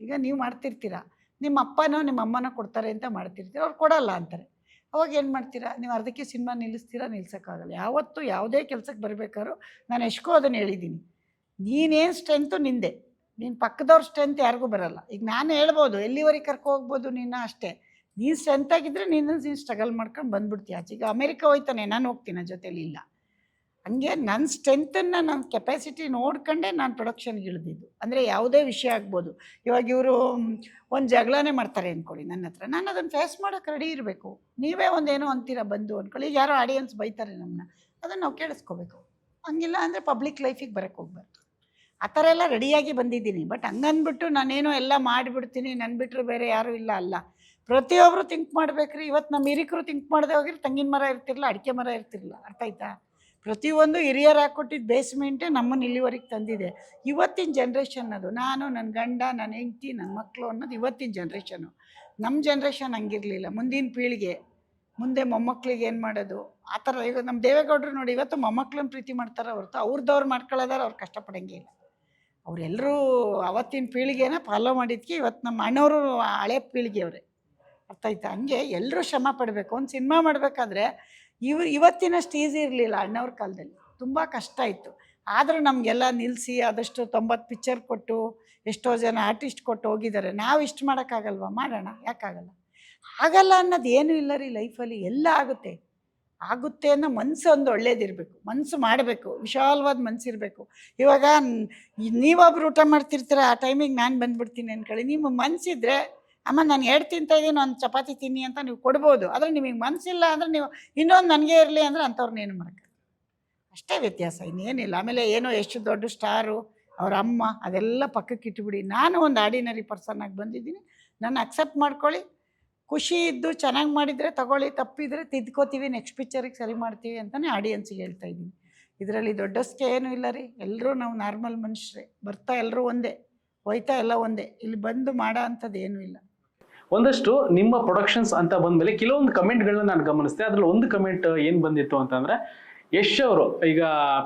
ಈಗ ನೀವು ಮಾಡ್ತಿರ್ತೀರ? ನಿಮ್ಮ ಅಪ್ಪನೋ ನಿಮ್ಮ ಅಮ್ಮನೋ ಕೊಡ್ತಾರೆ ಅಂತ ಮಾಡ್ತಿರ್ತೀರ? ಅವ್ರು ಕೊಡಲ್ಲ ಅಂತಾರೆ. ಅವಾಗ ಏನು ಮಾಡ್ತೀರಾ? ನೀವು ಅರ್ಧಕ್ಕೆ ಸಿನಿಮಾ ನಿಲ್ಲಿಸ್ತೀರಾ? ನಿಲ್ಸೋಕ್ಕಾಗಲ್ಲ. ಯಾವತ್ತೂ ಯಾವುದೇ ಕೆಲಸಕ್ಕೆ ಬರಬೇಕಾದ್ರೂ ನಾನು ಎಷ್ಟೋ ಅದನ್ನು ಹೇಳಿದ್ದೀನಿ ನೀನೇನು ಸ್ಟ್ರೆಂತು ನಿಂದೆ. ನೀನು ಪಕ್ಕದವ್ರ ಸ್ಟ್ರೆಂತ್ ಯಾರಿಗೂ ಬರಲ್ಲ. ಈಗ ನಾನು ಹೇಳ್ಬೋದು, ಎಲ್ಲಿವರೆಗೆ ಕರ್ಕೊ ಹೋಗ್ಬೋದು ನಿನ್ನ ಅಷ್ಟೇ. ನೀನು ಸ್ಟ್ರೆಂತ್ ಆಗಿದ್ದರೆ ನೀನು ನೀನು ಸ್ಟ್ರಗಲ್ ಮಾಡ್ಕೊಂಡು ಬಂದ್ಬಿಡ್ತೀಯ. ಈಗ ಅಮೇರಿಕಾ ಹೋಯ್ತಾನೆ, ನಾನು ಹೋಗ್ತೀನಿ ಜೊತೆಲಿ ಇಲ್ಲ. ಹಂಗೆ ನನ್ನ ಸ್ಟ್ರೆಂತನ್ನು ನನ್ನ ಕೆಪಾಸಿಟಿ ನೋಡ್ಕೊಂಡೇ ನಾನು ಪ್ರೊಡಕ್ಷನ್ಗೆ ಇಳಿದಿದ್ದು. ಅಂದರೆ ಯಾವುದೇ ವಿಷಯ ಆಗ್ಬೋದು. ಇವಾಗ ಇವರು ಒಂದು ಜಗಳನೇ ಮಾಡ್ತಾರೆ ಅಂದ್ಕೊಳ್ಳಿ ನನ್ನ ಹತ್ರ. ನಾನು ಅದನ್ನು ಫೇಸ್ ಮಾಡೋಕೆ ರೆಡಿ ಇರಬೇಕು. ನೀವೇ ಒಂದೇನೋ ಅಂತೀರ ಬಂದು ಅಂದ್ಕೊಳ್ಳಿ ಈಗ ಯಾರೋ ಆಡಿಯನ್ಸ್ ಬೈತಾರೆ ನಮ್ಮನ್ನ ಅದನ್ನು ನಾವು ಕೇಳಿಸ್ಕೋಬೇಕು. ಹಂಗಿಲ್ಲ ಅಂದರೆ ಪಬ್ಲಿಕ್ ಲೈಫಿಗೆ ಬರೋಕ್ಕೆ ಹೋಗ್ಬಾರ್ದು. ಆ ಥರ ಎಲ್ಲ ರೆಡಿಯಾಗಿ ಬಂದಿದ್ದೀನಿ. ಬಟ್ ಹಂಗಂದ್ಬಿಟ್ಟು ನಾನೇನೋ ಎಲ್ಲ ಮಾಡಿಬಿಡ್ತೀನಿ. ನನ್ನ ಬಿಟ್ಟರೆ ಬೇರೆ ಯಾರೂ ಇಲ್ಲ ಅಲ್ಲ. ಪ್ರತಿಯೊಬ್ಬರು ಥಿಂಕ್ ಮಾಡ್ಬೇಕ್ರಿ. ಇವತ್ತು ನಮ್ಮ ಹಿರಿಕರು ಥಿಂಕ್ ಮಾಡದೆ ಹೋಗಿರಿ, ತೆಂಗಿನ ಮರ ಇರ್ತಿರಲ್ಲ ಅಡಿಕೆ ಮರ ಇರ್ತಿರಲ್ಲ ಅರ್ಥ ಆಯ್ತಾ? ಪ್ರತಿಯೊಂದು ಹಿರಿಯರು ಹಾಕ್ಕೊಟ್ಟಿದ್ದ ಬೇಸ್ಮೆಂಟೇ ನಮ್ಮನ್ನು ಇಲ್ಲಿವರೆಗೆ ತಂದಿದೆ. ಇವತ್ತಿನ ಜನ್ರೇಷನ್ ಅದು. ನಾನು ನನ್ನ ಗಂಡ ನನ್ನ ಹೆಂಡತಿ ನನ್ನ ಮಕ್ಕಳು ಅನ್ನೋದು ಇವತ್ತಿನ ಜನ್ರೇಷನು ನಮ್ಮ ಜನ್ರೇಷನ್ ಹಂಗಿರಲಿಲ್ಲ. ಮುಂದಿನ ಪೀಳಿಗೆ, ಮುಂದೆ ಮೊಮ್ಮಕ್ಳಿಗೆ ಏನು ಮಾಡೋದು? ಆ ಥರ ಈಗ ನಮ್ಮ ದೇವೇಗೌಡರು ನೋಡಿ ಇವತ್ತು ಮೊಮ್ಮಕ್ಳನ್ನ ಪ್ರೀತಿ ಮಾಡ್ತಾರೆ ಹೊರತು ಅವ್ರದ್ದವ್ರು ಮಾಡ್ಕೊಳ್ಳೋದಾರ ಅವ್ರು ಕಷ್ಟಪಡಂಗೆ ಇಲ್ಲ. ಅವರೆಲ್ಲರೂ ಅವತ್ತಿನ ಪೀಳಿಗೆನ ಫಾಲೋ ಮಾಡಿದ್ಕೆ ಇವತ್ತು ನಮ್ಮ ಅಣ್ಣವರು ಹಳೆ ಪೀಳಿಗೆಯವರೇ. ಅರ್ಥ ಆಯ್ತಾ ಹಂಗೆ ಎಲ್ಲರೂ ಶ್ರಮ ಪಡಬೇಕು. ಒಂದು ಸಿನಿಮಾ ಮಾಡಬೇಕಾದ್ರೆ ಇವ್, ಇವತ್ತಿನಷ್ಟು ಈಸಿ ಇರಲಿಲ್ಲ ಅಣ್ಣವ್ರ ಕಾಲದಲ್ಲಿ. ತುಂಬ ಕಷ್ಟ ಇತ್ತು. ಆದರೂ ನಮಗೆಲ್ಲ ನಿಲ್ಲಿಸಿ ಆದಷ್ಟು ತೊಂಬತ್ತು ಪಿಕ್ಚರ್ ಕೊಟ್ಟು, ಎಷ್ಟೋ ಜನ ಆರ್ಟಿಸ್ಟ್ ಕೊಟ್ಟು ಹೋಗಿದ್ದಾರೆ. ನಾವು ಇಷ್ಟು ಮಾಡೋಕ್ಕಾಗಲ್ವಾ? ಮಾಡೋಣ. ಯಾಕಾಗಲ್ಲ? ಆಗಲ್ಲ ಅನ್ನೋದು ಏನೂ ಇಲ್ಲ ರೀ ಲೈಫಲ್ಲಿ ಎಲ್ಲ ಆಗುತ್ತೆ. ಆಗುತ್ತೆ ಅನ್ನೋ ಮನಸ್ಸು ಒಂದು ಒಳ್ಳೇದಿರಬೇಕು. ಮನಸ್ಸು ಮಾಡಬೇಕು. ವಿಶಾಲವಾದ ಮನಸ್ಸಿರಬೇಕು ಇವಾಗ ನೀವೊಬ್ರು ಊಟ ಮಾಡ್ತಿರ್ತೀರ, ಆ ಟೈಮಿಗೆ ನಾನು ಬಂದ್ಬಿಡ್ತೀನಿ ಅಂದ್ಕೊಳ್ಳಿ ನಿಮ್ಮ ಮನಸ್ಸಿದ್ರೆ ಅಮ್ಮ, ನಾನು ಎರಡು ತಿಂತಾ ಇದ್ದೀನಿ ಒಂದು ಚಪಾತಿ ತಿನ್ನಿ ಅಂತ ನೀವು ಕೊಡ್ಬೋದು. ಆದರೆ ನಿಮಗೆ ಮನಸ್ಸಿಲ್ಲ ಅಂದರೆ ನೀವು ಇನ್ನೊಂದು ನನಗೆ ಇರಲಿ ಅಂದರೆ ಅಂಥವ್ರನ್ನ ಏನು ಮಾಡೋಕ್ಕೆ ಅಷ್ಟೇ ವ್ಯತ್ಯಾಸ, ಇನ್ನೇನಿಲ್ಲ. ಆಮೇಲೆ ಏನೋ ಎಷ್ಟು ದೊಡ್ಡ ಸ್ಟಾರು, ಅವ್ರ ಅಮ್ಮ, ಅದೆಲ್ಲ ಪಕ್ಕಕ್ಕೆ ಇಟ್ಬಿಡಿ. ನಾನು ಒಂದು ಆರ್ಡಿನರಿ ಆಗಿ ಬಂದಿದ್ದೀನಿ. ನಾನು ಅಕ್ಸೆಪ್ಟ್ ಮಾಡ್ಕೊಳ್ಳಿ. ಖುಷಿ ಇದ್ದು ಚೆನ್ನಾಗಿ ಮಾಡಿದರೆ ತಗೊಳ್ಳಿ, ತಪ್ಪಿದರೆ ತಿದ್ಕೋತೀವಿ, ನೆಕ್ಸ್ಟ್ ಪಿಕ್ಚರಿಗೆ ಸರಿ ಮಾಡ್ತೀವಿ ಅಂತಲೇ ಆಡಿಯನ್ಸಿಗೆ ಹೇಳ್ತಾ ಇದ್ದೀನಿ. ಇದರಲ್ಲಿ ದೊಡ್ಡಷ್ಟೇ ಏನೂ ಇಲ್ಲ ರೀ. ಎಲ್ಲರೂ ನಾವು ನಾರ್ಮಲ್ ಮನುಷ್ಯರೇ. ಬರ್ತಾ ಎಲ್ಲರೂ ಒಂದೇ, ಹೋಯ್ತಾ ಎಲ್ಲ ಒಂದೇ. ಇಲ್ಲಿ ಬಂದು ಮಾಡೋ ಅಂಥದ್ದು ಏನೂ ಇಲ್ಲ. ಒಂದಷ್ಟು ನಿಮ್ಮ ಪ್ರೊಡಕ್ಷನ್ಸ್ ಅಂತ ಬಂದ್ಮೇಲೆ ಕೆಲವೊಂದು ಕಮೆಂಟ್ಗಳನ್ನ ನಾನು ಗಮನಿಸಿದೆ. ಅದ್ರಲ್ಲಿ ಒಂದು ಕಮೆಂಟ್ ಏನ್ ಬಂದಿತ್ತು ಅಂತಂದ್ರೆ ಯಶ್ ಅವರು ಈಗ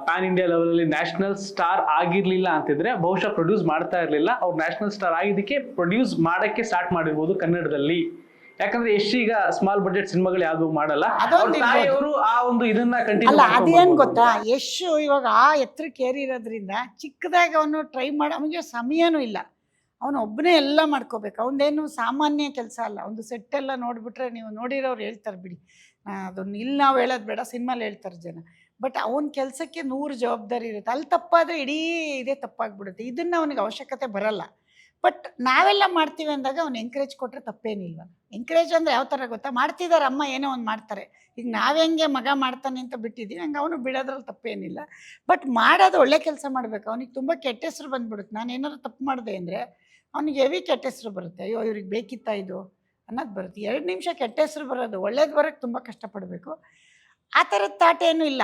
ಪ್ಯಾನ್ ಇಂಡಿಯಾ ಲೆವೆಲಲ್ಲಿ ನ್ಯಾಷನಲ್ ಸ್ಟಾರ್ ಆಗಿರ್ಲಿಲ್ಲ ಅಂತಿದ್ರೆ ಬಹುಶಃ ಪ್ರೊಡ್ಯೂಸ್ ಮಾಡ್ತಾ ಇರ್ಲಿಲ್ಲ. ಅವ್ರು ನ್ಯಾಷನಲ್ ಸ್ಟಾರ್ ಆಗಿದ್ದಕ್ಕೆ ಪ್ರೊಡ್ಯೂಸ್ ಮಾಡಕ್ಕೆ ಸ್ಟಾರ್ಟ್ ಮಾಡಿರ್ಬೋದು ಕನ್ನಡದಲ್ಲಿ. ಯಾಕಂದ್ರೆ ಯಶ್ ಈಗ ಸ್ಮಾಲ್ ಬಜೆಟ್ ಸಿನಿಮಾಗಳು ಯಾವ್ದು ಮಾಡಲ್ಲ. ಅವರು ಆ ಒಂದು ಇದನ್ನ ಅಲ್ಲ ಕಂಟಿನ್ಯೂ ಅದೇನ್ ಗೊತ್ತಾ? ಯಶ್ ಇವಾಗ ಆ ಎತ್ತರಕ್ಕೆ ಏರಿರೋದ್ರಿಂದ ಚಿಕ್ಕದಾಗಿ ಅವನು ಟ್ರೈ ಮಾಡೋ ಅವನಿಗೆ ಸಮಯನೂ ಇಲ್ಲ. ಅವನು ಒಬ್ಬನೇ ಎಲ್ಲ ಮಾಡ್ಕೋಬೇಕು. ಅವನದೇನು ಸಾಮಾನ್ಯ ಕೆಲಸ ಅಲ್ಲ. ಒಂದು ಸೆಟ್ಟೆಲ್ಲ ನೋಡಿಬಿಟ್ರೆ ನೀವು ನೋಡಿರೋರು ಹೇಳ್ತಾರೆ ಬಿಡಿ. ಅದನ್ನು ಇಲ್ಲಿ ನಾವು ಹೇಳೋದು ಬೇಡ, ಸಿನಿಮಾಲಿ ಹೇಳ್ತಾರೆ ಜನ. ಬಟ್ ಅವನ ಕೆಲಸಕ್ಕೆ ನೂರು ಜವಾಬ್ದಾರಿ ಇರುತ್ತೆ. ಅಲ್ಲಿ ತಪ್ಪಾದರೆ ಇಡೀ ಇದೇ ತಪ್ಪಾಗ್ಬಿಡುತ್ತೆ. ಇದನ್ನು ಅವನಿಗೆ ಅವಶ್ಯಕತೆ ಬರಲ್ಲ. ಬಟ್ ನಾವೆಲ್ಲ ಮಾಡ್ತೀವಿ ಅಂದಾಗ ಅವ್ನು ಎಂಕರೇಜ್ ಕೊಟ್ಟರೆ ತಪ್ಪೇನಿಲ್ವ? ಎಂಕರೇಜ್ ಅಂದರೆ ಯಾವ ಥರ ಗೊತ್ತಾ? ಮಾಡ್ತಿದ್ದಾರೆ ಅಮ್ಮ ಏನೋ ಒಂದು ಮಾಡ್ತಾರೆ. ಈಗ ನಾವೆಂಗೆ ಮಗ ಮಾಡ್ತಾನೆ ಅಂತ ಬಿಟ್ಟಿದ್ದೀವಿ, ಹಂಗೆ ಅವನು ಬಿಡೋದ್ರಲ್ಲಿ ತಪ್ಪೇನಿಲ್ಲ. ಬಟ್ ಮಾಡೋದು ಒಳ್ಳೆ ಕೆಲಸ ಮಾಡಬೇಕು. ಅವನಿಗೆ ತುಂಬ ಕೆಟ್ಟ ಹೆಸರು ಬಂದ್ಬಿಡುತ್ತೆ. ನಾನು ಏನಾದ್ರು ತಪ್ಪು ಮಾಡಿದೆ ಅಂದರೆ ಅವನಿಗೆ ಹೆವಿ ಕೆಟ್ಟ ಹೆಸರು ಬರುತ್ತೆ. ಅಯ್ಯೋ ಇವ್ರಿಗೆ ಬೇಕಿತ್ತಾ ಇದು ಅನ್ನೋದು ಬರುತ್ತೆ. ಎರಡು ನಿಮಿಷ ಕೆಟ್ಟ ಹೆಸರು ಬರೋದು ಒಳ್ಳೇದು ಬರೋಕ್ಕೆ ತುಂಬ ಕಷ್ಟಪಡಬೇಕು. ಆ ಥರದ ತಾಟ ಏನೂ ಇಲ್ಲ.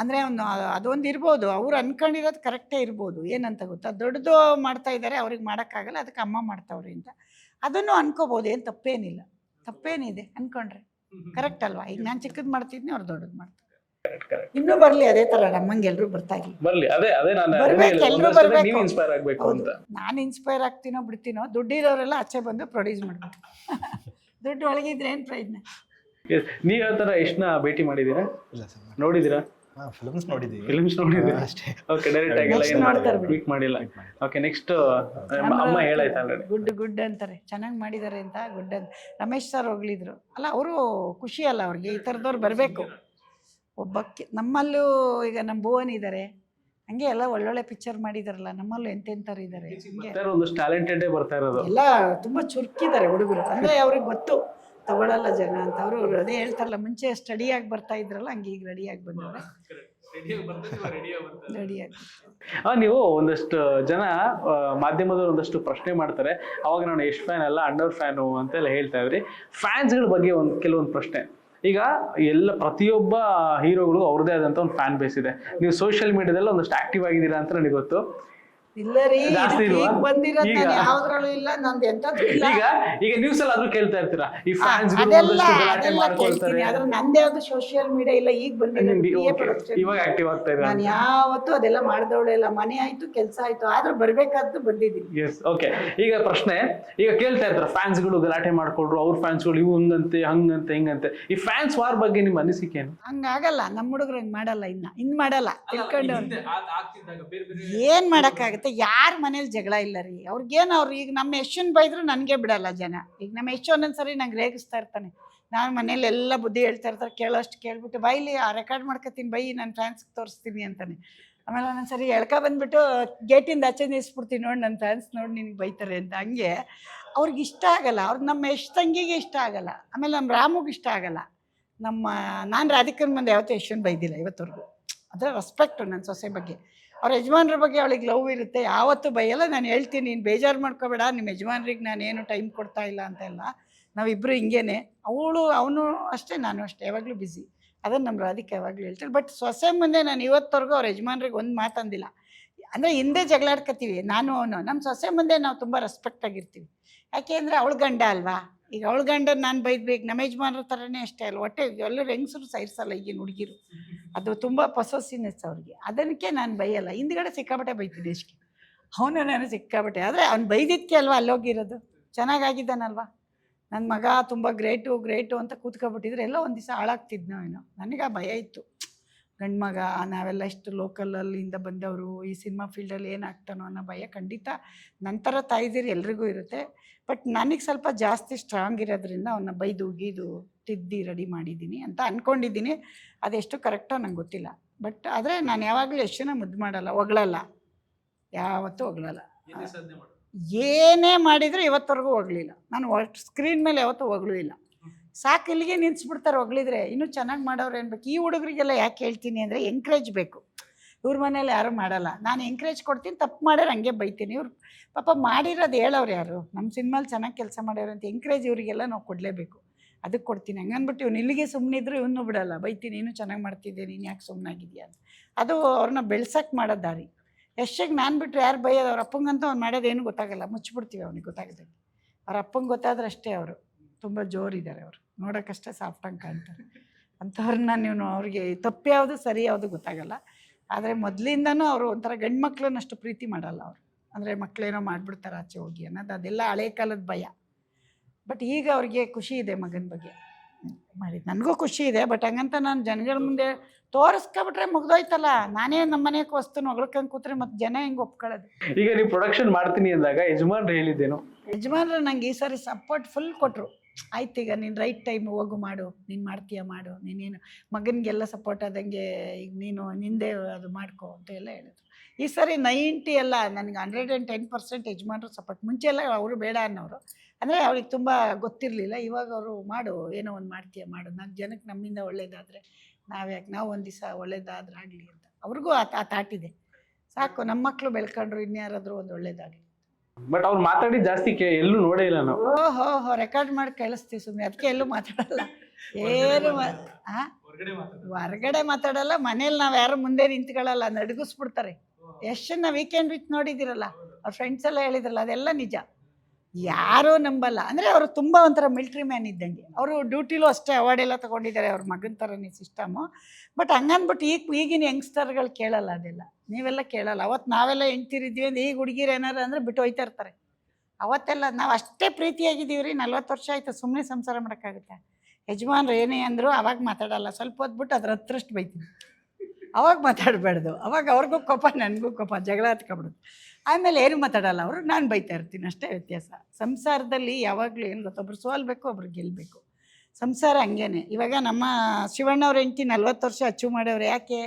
ಅಂದರೆ ಒಂದು ಅದೊಂದು ಇರ್ಬೋದು. ಅವ್ರು ಅನ್ಕೊಂಡಿರೋದು ಕರೆಕ್ಟೇ ಇರ್ಬೋದು. ಏನಂತ ಗೊತ್ತಾ? ದೊಡ್ಡದು ಮಾಡ್ತಾ ಇದ್ದಾರೆ ಅವ್ರಿಗೆ ಮಾಡೋಕ್ಕಾಗಲ್ಲ ಅದಕ್ಕೆ ಅಮ್ಮ ಮಾಡ್ತಾವ್ರಿ ಅಂತ. ಅದನ್ನು ಅನ್ಕೋಬೋದು. ಏನು ತಪ್ಪೇನಿಲ್ಲ. ತಪ್ಪೇನಿದೆ ಅನ್ಕೊಂಡ್ರೆ. ಕರೆಕ್ಟ್ ಅಲ್ವಾ? ಈಗ ನಾನು ಚಿಕ್ಕದು ಮಾಡ್ತಿದ್ನಿ ಅವ್ರು ದೊಡ್ಡದು ಮಾಡ್ತಾರೆ. ಇನ್ನೂ ಬರ್ಲಿ ಅದೇ ತರ ನಮ್ಮಂಗೆ ಎಲ್ಲರೂ ಬರ್ತಾ ಇರಲಿ ಬರ್ಲಿ ಅದೇ ಅದೇ ನಾನು ಎಲ್ರೂ. ನೀವು ಇನ್ಸ್ಪೈರ್ ಆಗ್ಬೇಕು ಅಂತ. ನಾನು ಇನ್ಸ್ಪೈರ್ ಆಗ್ತೀನೋ ಬಿಡ್ತೀನೋ ದುಡ್ಡಿರೋರೆಲ್ಲ ಆಚೆ ಬಂದು ಪ್ರೊಡ್ಯೂಸ್ ಮಾಡ್ಬೇಕು. ದುಡ್ಡು ಒಳಗಿದ್ರೆ ಏನು ಪ್ರಯತ್ನ ನೀವು ಯಾವ ತರ ಎಷ್ಟನ್ನ ಭೇಟಿ ಮಾಡಿದೀರಾ? ಇಲ್ಲ ಸರ್. ನೋಡಿದೀರಾ? ಹಾಂ ಫಿಲ್ಮ್ಸ್ ನೋಡಿದ್ದೀವಿ ಫಿಲ್ಮ್ಸ್ ನೋಡಿದ್ದೀವಿ ಅಷ್ಟೇ. ಓಕೆ ಡೈರೆಕ್ಟ್ ಆಗಿಲ್ಲ ಏನು ನೋಡ್ತಾರೆ ಬಿಡಿ. ಟ್ವೀಟ್ ಮಾಡಿಲ್ಲ. ಓಕೆ ನೆಕ್ಸ್ಟ್ ಅಮ್ಮ ಹೇಳಾಯ್ತು ಆಲ್ರೆಡಿ ಗುಡ್ ಗುಡ್ ಅಂತಾರೆ. ಚೆನ್ನಾಗಿ ಮಾಡಿದ್ದಾರೆ ಅಂತ ಗುಡ್ ಅಂತ. ರಮೇಶ್ ಸರ್ ಹೋಗ್ಲಿದ್ರು. ಅಲ್ಲ ಅವರು ಖುಷಿ ಅಲ್ಲ ಅವ್ರಿಗೆ. ಈ ಥರದವ್ರು ಬರಬೇಕು. ಒಬ್ಬಕ್ಕೆ ನಮ್ಮಲ್ಲೂ ಈಗ ನಮ್ಮ ಭುವನ್ ಇದ್ದಾರೆ ಹಂಗೆ ಎಲ್ಲ ಒಳ್ಳೊಳ್ಳೆ ಪಿಕ್ಚರ್ ಮಾಡಿದಾರಲ್ಲ ನಮ್ಮಲ್ಲೂ ಎಂತೆಂಥವ್ರು ಇದ್ದಾರೆ ಒಂದಷ್ಟು ಟ್ಯಾಲೆಂಟೆಡ್ ಬರ್ತಾ ಇರೋದು. ಎಲ್ಲ ತುಂಬ ಚುರುಕಿದ್ದಾರೆ ಹುಡುಗರು. ಅಂದರೆ ಅವ್ರಿಗೆ ಗೊತ್ತು ತಗೊಳ್ಳಲ್ಲ ಜನ ಅಂತ. ಅವರು ಅದೇ ಹೇಳ್ತಾರಲ್ಲ ಮುಂಚೆ ಸ್ಟಡಿಯಾಗಿ ಬರ್ತಾ ಇದ್ರಲ್ಲ ಹಂಗೆ ಈಗ ರೆಡಿಯಾಗಿ ಬಂದವ್ರೆ. ನೀವು ಒಂದಷ್ಟು ಜನ ಮಾಧ್ಯಮದವ್ರು ಒಂದಷ್ಟು ಪ್ರಶ್ನೆ ಮಾಡ್ತಾರೆ. ಅವಾಗ ನಾನು ಎಷ್ಟು ಫ್ಯಾನ್ ಅಲ್ಲ ಅಂಡರ್ ಫ್ಯಾನು ಅಂತೆಲ್ಲ ಹೇಳ್ತಾ ಇದ್ರಿ. ಫ್ಯಾನ್ಸ್ಗಳ ಬಗ್ಗೆ ಒಂದು ಕೆಲವೊಂದು ಪ್ರಶ್ನೆ. ಈಗ ಎಲ್ಲ ಪ್ರತಿಯೊಬ್ಬ ಹೀರೋಗಳು ಅವ್ರದೇ ಆದಂತ ಒಂದು ಫ್ಯಾನ್ ಬೇಸ್ ಇದೆ. ನೀವು ಸೋಷಿಯಲ್ ಮೀಡಿಯಾದಲ್ಲಿ ಒಂದಷ್ಟು ಆಕ್ಟಿವ್ ಆಗಿದ್ದೀರಾ ಅಂತ ನನಗೆ ಗೊತ್ತು. ಇಲ್ಲ ರೀ ಜಾಸ್ತಿ ಇಲ್ವಾ? ಈಗ ಬಂದಿರೋ ಈಗ? ಯಾವ್ದ್ರಲ್ಲೂ ಇಲ್ಲ ನಂದು ಎಂತದ್ದು ಇಲ್ಲ. ಈಗ ಈಗ ನ್ಯೂಸ್ ಅಲ್ಲಿ ಆದ್ರೂ ಕೇಳ್ತಾ ಇರ್ತೀರಾ? ಈ ಫ್ಯಾನ್ಸ್ ಅದೆಲ್ಲ ಗಲಾಟೆ ಅದೆಲ್ಲ ಕೇಳ್ತೀನಿ. ಆದ್ರೆ ನಂದ್ಯಾವ್ದು ಸೋಷಿಯಲ್ ಮೀಡಿಯಾ ಇಲ್ಲ ಈಗ ಬಂದಿರೋ. ಇವಾಗ ಆಕ್ಟಿವ್ ಆಗ್ತಾ ಇದ್ದಾರೆ ನಾನು ಯಾವತ್ತೂ ಅದೆಲ್ಲ ಮಾಡ್ದವಳೆ ಇಲ್ಲ. ಮನೆ ಆಯ್ತು ಕೆಲಸ ಆಯ್ತು ಆದ್ರೆ ಬರ್ಬೇಕಾದ್ದು ಬಂದಿದ್ದೀನಿ. ಎಸ್ ಓಕೆ ಈಗ ಪ್ರಶ್ನೆ ಈಗ ಕೇಳ್ತಾ ಇರ್ತಾರೆ ಫ್ಯಾನ್ಸ್ಗಳು ಗಲಾಟೆ ಮಾಡ್ಕೊಳ್ರು ಅವ್ರ ಫ್ಯಾನ್ಸ್ಗಳು ಇವು ಹಂಗಂತೆ ಹಂಗಂತೆ ಹಿಂಗಂತೆ. ಈ ಫ್ಯಾನ್ಸ್ ವಾರ್ ಬಗ್ಗೆ ನಿಮ್ಮ ಅನಿಸಿಕೆ ಏನು? ಹಂಗಾಗಲ್ಲ ನಮ್ಮ ಹುಡುಗರು ಹಂಗ್ ಮಾಡಲ್ಲ ಇನ್ನ. ಇನ್ ಮಾಡಲ್ಲ ತಿಳ್ಕೊಂಡು ಏನ್ ಮಾಡಕ್ಕಾಗತ್ತೆ? ಯಾರ ಮನೇಲಿ ಜಗಳ ಇಲ್ಲ ರೀ. ಅವ್ರಿಗೇನು ಅವ್ರು ಈಗ ನಮ್ಮ ಯಶನ್ ಬೈದ್ರು ನನಗೆ ಬಿಡಲ್ಲ ಜನ. ಈಗ ನಮ್ಮ ಯಶು ಒಂದೊಂದ್ಸರಿ ನಂಗೆ ರೇಗಿಸ್ತಾ ಇರ್ತಾನೆ. ನಾನು ಮನೇಲಿ ಎಲ್ಲ ಬುದ್ಧಿ ಹೇಳ್ತಾ ಇರ್ತಾರೆ, ಕೇಳೋಷ್ಟು ಕೇಳ್ಬಿಟ್ಟು ಬೈಲಿ ಆ ರೆಕಾರ್ಡ್ ಮಾಡ್ಕೊತೀನಿ ಬೈ ನಾನು ಫ್ಯಾನ್ಸ್ಗೆ ತೋರಿಸ್ತೀನಿ ಅಂತಾನೆ. ಆಮೇಲೆ ಒಂದೊಂದ್ಸರಿ ಎಳ್ಕ ಬಂದ್ಬಿಟ್ಟು ಗೇಟಿಂದ ಆಚೆ ನಿಲ್ಲಿಸ್ಬಿಡ್ತೀನಿ ನೋಡಿ ನನ್ನ ಫ್ಯಾನ್ಸ್ ನೋಡಿ ನಿನಗೆ ಬೈತಾರೆ ಅಂತ ಹಂಗೆ ಅವ್ರಿಗೆ ಇಷ್ಟ ಆಗಲ್ಲ. ಅವ್ರಿಗೆ ನಮ್ಮ ಯಶ್ ತಂಗಿಗೆ ಇಷ್ಟ ಆಗಲ್ಲ. ಆಮೇಲೆ ನಮ್ಮ ರಾಮುಗೆ ಇಷ್ಟ ಆಗಲ್ಲ. ನಮ್ಮ ನಾನು ರಾಧಿಕನ್ ಮುಂದೆ ಯಾವತ್ತೂ ಯಶನ್ ಬೈದಿಲ್ಲ ಇವತ್ತವರೆಗೂ. ಅದರ ರೆಸ್ಪೆಕ್ಟು ನನ್ನ ಸೊಸೆ ಬಗ್ಗೆ. ಅವ್ರ ಯಜಮಾನ್ರ ಬಗ್ಗೆ ಅವಳಿಗೆ ಲವ್ ಇರುತ್ತೆ. ಯಾವತ್ತೂ ಬೈಯಲ್ಲ, ನಾನು ಹೇಳ್ತೀನಿ, ನೀನು ಬೇಜಾರು ಮಾಡ್ಕೋಬೇಡ ನಿಮ್ಮ ಯಜಮಾನ್ರಿಗೆ ನಾನೇನು ಟೈಮ್ ಕೊಡ್ತಾ ಇಲ್ಲ ಅಂತೆಲ್ಲ. ನಾವಿಬ್ಬರು ಹಿಂಗೇನೆ. ಅವಳು, ಅವನು ಅಷ್ಟೇ, ನಾನು ಅಷ್ಟೇ, ಯಾವಾಗಲೂ ಬ್ಯುಸಿ. ಅದನ್ನು ನಮ್ಮ ರಾಧಿಕೆ ಯಾವಾಗಲೂ ಹೇಳ್ತಾರೆ ಬಟ್ ಸೊಸೆ ಮುಂದೆ ನಾನು ಇವತ್ತವರೆಗೂ ಅವ್ರ ಯಜಮಾನ್ರಿಗೆ ಒಂದು ಮಾತಂದಿಲ್ಲ ಅಂದರೆ ಹಿಂದೆ ಜಗಳಾಡ್ಕೊತೀವಿ, ನಾನು ಅವನು. ನಮ್ಮ ಸೊಸೆ ಮುಂದೆ ನಾವು ತುಂಬ ರೆಸ್ಪೆಕ್ಟ್ ಆಗಿರ್ತೀವಿ. ಯಾಕೆ ಅಂದರೆ, ಅವಳು ಗಂಡ ಅಲ್ವಾ? ಈಗ ಅವಳ ಗಂಡ ನಾನು ಬೈದ್ಬೇಕು, ನಮ್ಮ ಯಜಮಾನ್ರ ಥರನೇ ಅಷ್ಟೇ ಅಲ್ಲ ಹೊಟ್ಟೆ ಎಲ್ಲರೂ ಹೆಂಗಸರು ಸೈರ್ಸಲ್ಲ ಈಗಿನ ಹುಡುಗಿರು. ಅದು ತುಂಬ ಪೊಸೋಸಿನೆಸ್ ಅವ್ರಿಗೆ. ಅದಕ್ಕೆ ನಾನು ಬೈಯಲ್ಲ. ಹಿಂದ್ಗಡೆ ಸಿಕ್ಕಾಬಟ್ಟೆ ಬೈತೀನಿ ಅಷ್ಟೇ. ಅವನು ನಾನು ಸಿಕ್ಕಾಬಟ್ಟೆ ಆದರೆ ಅವ್ನು ಬೈದಿದ್ಕೆ ಅಲ್ವಾ ಅಲ್ಲೋಗಿರೋದು? ಚೆನ್ನಾಗಾಗಿದ್ದಾನಲ್ವಾ? ನನ್ನ ಮಗ ತುಂಬ ಗ್ರೇಟು ಗ್ರೇಟು ಅಂತ ಕೂತ್ಕೊಬಿಟ್ಟಿದ್ರೆ ಎಲ್ಲ ಒಂದು ದಿವಸ ಹಾಳಾಗ್ತಿದ್ನೋ ಏನೋ. ನನಗೆ ಆ ಭಯ ಇತ್ತು. ಗಂಡು ಮಗ ನಾವೆಲ್ಲ ಇಷ್ಟು ಲೋಕಲಲ್ಲಿಂದ ಬಂದವರು ಈ ಸಿನಿಮಾ ಫೀಲ್ಡಲ್ಲಿ ಏನಾಗ್ತಾನೋ ಅನ್ನೋ ಭಯ ಖಂಡಿತ ನಂತರ ತಾಯಿದಿರು ಎಲ್ರಿಗೂ ಇರುತ್ತೆ. ಬಟ್ ನನಗೆ ಸ್ವಲ್ಪ ಜಾಸ್ತಿ ಸ್ಟ್ರಾಂಗ್ ಇರೋದ್ರಿಂದ ಅವನ್ನ ಬೈದು ಗೀದು ತಿದ್ದಿ ರೆಡಿ ಮಾಡಿದ್ದೀನಿ ಅಂತ ಅಂದ್ಕೊಂಡಿದ್ದೀನಿ ಅದೆಷ್ಟು ಕರೆಕ್ಟೋ ನಂಗೆ ಗೊತ್ತಿಲ್ಲ. ಬಟ್ ಆದರೆ ನಾನು ಯಾವಾಗಲೂ ಎಷ್ಟನ್ನ ಮುದ್ದು ಮಾಡಲ್ಲ ಹೊಗಳಲ್ಲ. ಯಾವತ್ತೂ ಹೊಗಳಲ್ಲ. ಏನೇ ಮಾಡಿದರೂ ಇವತ್ತವರೆಗೂ ಹೊಗಲಿಲ್ಲ. ನಾನು ಸ್ಕ್ರೀನ್ ಮೇಲೆ ಯಾವತ್ತೂ ಹೊಗಳೂ ಇಲ್ಲ. ಸಾಕು ಇಲ್ಲಿಗೆ ನಿಲ್ಲಿಸ್ಬಿಡ್ತಾರೆ ಹೊಗಳಿದ್ರೆ. ಇನ್ನೂ ಚೆನ್ನಾಗಿ ಮಾಡೋರು ಏನ್ಬೇಕು ಈ ಹುಡುಗರಿಗೆಲ್ಲ ಯಾಕೆ ಹೇಳ್ತೀನಿ ಅಂದರೆ ಎಂಕರೇಜ್ ಬೇಕು. ಇವ್ರ ಮನೇಲಿ ಯಾರೂ ಮಾಡಲ್ಲ. ನಾನು ಎಂಕರೇಜ್ ಕೊಡ್ತೀನಿ, ತಪ್ಪು ಮಾಡೋರು ಹಂಗೆ ಬೈತೀನಿ. ಇವ್ರು ಪಾಪ ಮಾಡಿರೋದು ಹೇಳೋರು ಯಾರು? ನಮ್ಮ ಸಿನಿಮಾಲಿ ಚೆನ್ನಾಗಿ ಕೆಲಸ ಮಾಡ್ಯಾರ ಅಂತ ಎಂಕರೇಜ್ ಇವರಿಗೆಲ್ಲ ನಾವು ಕೊಡಲೇಬೇಕು. ಅದಕ್ಕೆ ಕೊಡ್ತೀನಿ. ಹಂಗನ್ಬಿಟ್ಟು ಇವ್ನು ಇಲ್ಲಿಗೆ ಸುಮ್ಮನಿದ್ರು ಇವನು ಬಿಡಲ್ಲ. ಬೈತೀನಿ ಇನ್ನೂ ಚೆನ್ನಾಗಿ ಮಾಡ್ತಿದ್ದೆ, ನೀನು ಯಾಕೆ ಸುಮ್ಮನಾಗಿದ್ಯಾ ಅಂತ. ಅದು ಅವ್ರನ್ನ ಬೆಳ್ಸಕ್ಕೆ ಮಾಡೋ ದಾರಿ. ಎಷ್ಟಾಗಿ ನಾನು ಬಿಟ್ಟರೆ ಯಾರು ಬೈಯೋದು? ಅವ್ರ ಅಪ್ಪಂಗಂತೂ ಅವ್ನು ಮಾಡೋದೇನು ಗೊತ್ತಾಗಲ್ಲ. ಮುಚ್ಚಿಬಿಡ್ತೀವಿ ಅವ್ನಿಗೆ ಗೊತ್ತಾಗದೆ. ಅವ್ರ ಅಪ್ಪಂಗೆ ಗೊತ್ತಾದ್ರೆ ಅಷ್ಟೇ ಅವರು. ತುಂಬ ಜೋರಿದ್ದಾರೆ ಅವರು. ನೋಡೋಕ್ಕಷ್ಟೇ ಸಾಫ್ಟಾಗಿ ಕಾಣ್ತಾರೆ. ಅಂಥವ್ರನ್ನ ನೀವು ಅವ್ರಿಗೆ ತಪ್ಪು ಯಾವುದು ಸರಿ ಯಾವುದು ಗೊತ್ತಾಗಲ್ಲ. ಆದರೆ ಮೊದಲಿಂದನೂ ಅವರು ಒಂಥರ ಗಂಡು ಮಕ್ಳನ್ನಷ್ಟು ಪ್ರೀತಿ ಮಾಡಲ್ಲ ಅವರು. ಅಂದರೆ ಮಕ್ಕಳೇನೋ ಮಾಡಿಬಿಡ್ತಾರೆ ಆಚೆ ಹೋಗಿ ಅನ್ನೋದು ಅದೆಲ್ಲ ಹಳೆ ಕಾಲದ ಭಯ. ಬಟ್ ಈಗ ಅವ್ರಿಗೆ ಖುಷಿ ಇದೆ ಮಗನ ಬಗ್ಗೆ. ಮಾಡಿ ನನಗೂ ಖುಷಿ ಇದೆ ಬಟ್ ಹಂಗಂತ ನಾನು ಜನಗಳ ಮುಂದೆ ತೋರಿಸ್ಕೊಬಿಟ್ರೆ ಮುಗ್ದೋಯ್ತಲ್ಲ. ನಾನೇ ನಮ್ಮ ಮನೆಗೆ ವಸ್ತು ಹೊಗಳ್ಕೊಂಡು ಕೂತ್ರೆ ಮತ್ತೆ ಜನ ಹೆಂಗೆ ಒಪ್ಕೊಳ್ಳೋದು ಈಗ ನೀವು ಪ್ರೊಡಕ್ಷನ್ ಮಾಡ್ತೀನಿ ಅಂದಾಗ ಯಜಮಾನ್ರು ಹೇಳಿದ್ದೇನು? ಯಜಮಾನ್ರು ನಂಗೆ ಈ ಸಾರಿ ಸಪೋರ್ಟ್ ಫುಲ್ ಕೊಟ್ಟರು ಆಯ್ತು ಈಗ ನೀನು ರೈಟ್ ಟೈಮ್ ಹೋಗು ಮಾಡು, ನೀನು ಮಾಡ್ತೀಯ ಮಾಡು, ನೀನೇನು ಮಗನಿಗೆಲ್ಲ ಸಪೋರ್ಟ್ ಆದಂಗೆ ಈಗ ನೀನು ನಿಂದೆ ಅದು ಮಾಡ್ಕೊ ಅಂತ ಎಲ್ಲ ಹೇಳಿದ್ರು. ಈ ಸರಿ ನೈಂಟಿ ಎಲ್ಲ ನನಗೆ ಹಂಡ್ರೆಡ್ ಆ್ಯಂಡ್ ಟೆನ್ ಪರ್ಸೆಂಟ್ ಯಜಮಾನರು ಸಪೋರ್ಟ್ ಮುಂಚೆ ಎಲ್ಲ ಅವರು ಬೇಡ ಅನ್ನೋರು. ಅಂದರೆ ಅವ್ರಿಗೆ ತುಂಬ ಗೊತ್ತಿರಲಿಲ್ಲ, ಇವಾಗ ಅವರು ಮಾಡು, ಏನೋ ಒಂದು ಮಾಡ್ತೀಯ ಮಾಡು ನಾಲ್ಕು ಜನಕ್ಕೆ ನಮ್ಮಿಂದ ಒಳ್ಳೇದಾದರೆ ನಾವ್ಯಾಕೆ ನಾವು ಒಂದು ದಿವಸ ಒಳ್ಳೇದಾದ್ರೆ ಆಗಲಿ ಅಂತ. ಅವ್ರಿಗೂ ಆ ತಾಟಿದೆ ಸಾಕು ನಮ್ಮ ಮಕ್ಕಳು ಬೆಳ್ಕೊಂಡ್ರು, ಇನ್ಯಾರಾದರೂ ಒಂದು ಒಳ್ಳೇದಾಗಲಿ. ಬಟ್ ಅವ್ರು ಮಾತಾಡಿ ಜಾಸ್ತಿ ಎಲ್ಲೂ ನೋಡೇ ಇಲ್ಲ ನಾವು. ಓಹೋ ಹೋ ರೆಕಾರ್ಡ್ ಮಾಡಿ ಕಳಿಸ್ತೀವಿ ಸುಮ್ಮನೆ ಅದಕ್ಕೆ ಎಲ್ಲೂ ಮಾತಾಡಲ್ಲ. ಏನು ಹೊರಗಡೆ ಆ? ಹೊರ್ಗಡೆ ಮಾತಾಡಲ್ಲ, ಮನೇಲಿ ನಾವು ಯಾರು ಮುಂದೆ ನಿಂತ್ಕೊಳ್ಳಲ್ಲ ನಡ್ಗಿಸ್ಬಿಡ್ತಾರೆ. ಎಷ್ಟನ್ನ ವೀಕೆಂಡ್ ವಿತ್ ನೋಡಿದಿರಲ್ಲ. ಅವ್ರ ಫ್ರೆಂಡ್ಸ್ ಎಲ್ಲ ಹೇಳಿದ್ರಲ್ಲ, ಅದೆಲ್ಲ ನಿಜ. ಯಾರೂ ನಂಬಲ್ಲ. ಅಂದರೆ ಅವರು ತುಂಬ ಒಂಥರ ಮಿಲ್ಟ್ರಿ ಮ್ಯಾನ್ ಇದ್ದಂಗೆ. ಅವರು ಡ್ಯೂಟಿಲೂ ಅಷ್ಟೇ ಅವಾರ್ಡ್ ಎಲ್ಲ ತೊಗೊಂಡಿದ್ದಾರೆ ಅವ್ರ ಮಗನ ಥರನೇ ಸಿಸ್ಟಮು ಬಟ್ ಹಂಗನ್ಬಿಟ್ಟು ಈಗ, ಈಗಿನ ಯಂಗ್ಸ್ಟರ್ಗಳು ಕೇಳಲ್ಲ ಅದೆಲ್ಲ. ನೀವೆಲ್ಲ ಕೇಳಲ್ಲ. ಅವತ್ತು ನಾವೆಲ್ಲ ಹೆಂಡ್ತಿರಿದ್ವಿ ಅಂದ್ರೆ ಈಗ ಹುಡುಗಿರು ಏನಾರು ಅಂದರೆ ಬಿಟ್ಟು ಹೋಯ್ತಾ ಇರ್ತಾರೆ. ಅವತ್ತೆಲ್ಲ ನಾವು ಅಷ್ಟೇ ಪ್ರೀತಿಯಾಗಿದ್ದೀವಿ ರೀ. ನಲ್ವತ್ತು ವರ್ಷ ಆಯಿತು ಸುಮ್ಮನೆ ಸಂಸಾರ ಮಾಡೋಕ್ಕಾಗುತ್ತೆ? ಯಜಮಾನ್ರು ಏನೇ ಅಂದರು ಅವಾಗ ಮಾತಾಡಲ್ಲ. ಸ್ವಲ್ಪ ಹೊತ್ಬಿಟ್ಟು ಅದ್ರ ಹತ್ರಷ್ಟು ಬೈತೀನಿ. ಅವಾಗ ಮಾತಾಡಬಾರ್ದು. ಅವಾಗ ಅವ್ರಿಗೂ ಕೋಪ, ನನಗೂ ಕೋಪ. ಜಗಳ ಹತ್ಕೊಬಿಡೋದು ಆಮೇಲೆ ಏನು ಮಾತಾಡಲ್ಲ ಅವರು? ನಾನು ಬೈತಾ ಇರ್ತೀನಿ, ಅಷ್ಟೇ ವ್ಯತ್ಯಾಸ. ಸಂಸಾರದಲ್ಲಿ ಯಾವಾಗಲೂ ಏನು ಗೊತ್ತೊಬ್ರು ಸೋಲ್ಬೇಕು, ಒಬ್ರು ಗೆಲ್ಲಬೇಕು ಸಂಸಾರ ಹಂಗೇನೆ. ಇವಾಗ ನಮ್ಮ ಶಿವಣ್ಣವ್ರ ಹೆಂಡ್ತಿ ನಲ್ವತ್ತು ವರ್ಷ ಅಚೀವ್ ಮಾಡ್ಯವ್ರು ಯಾಕೆ?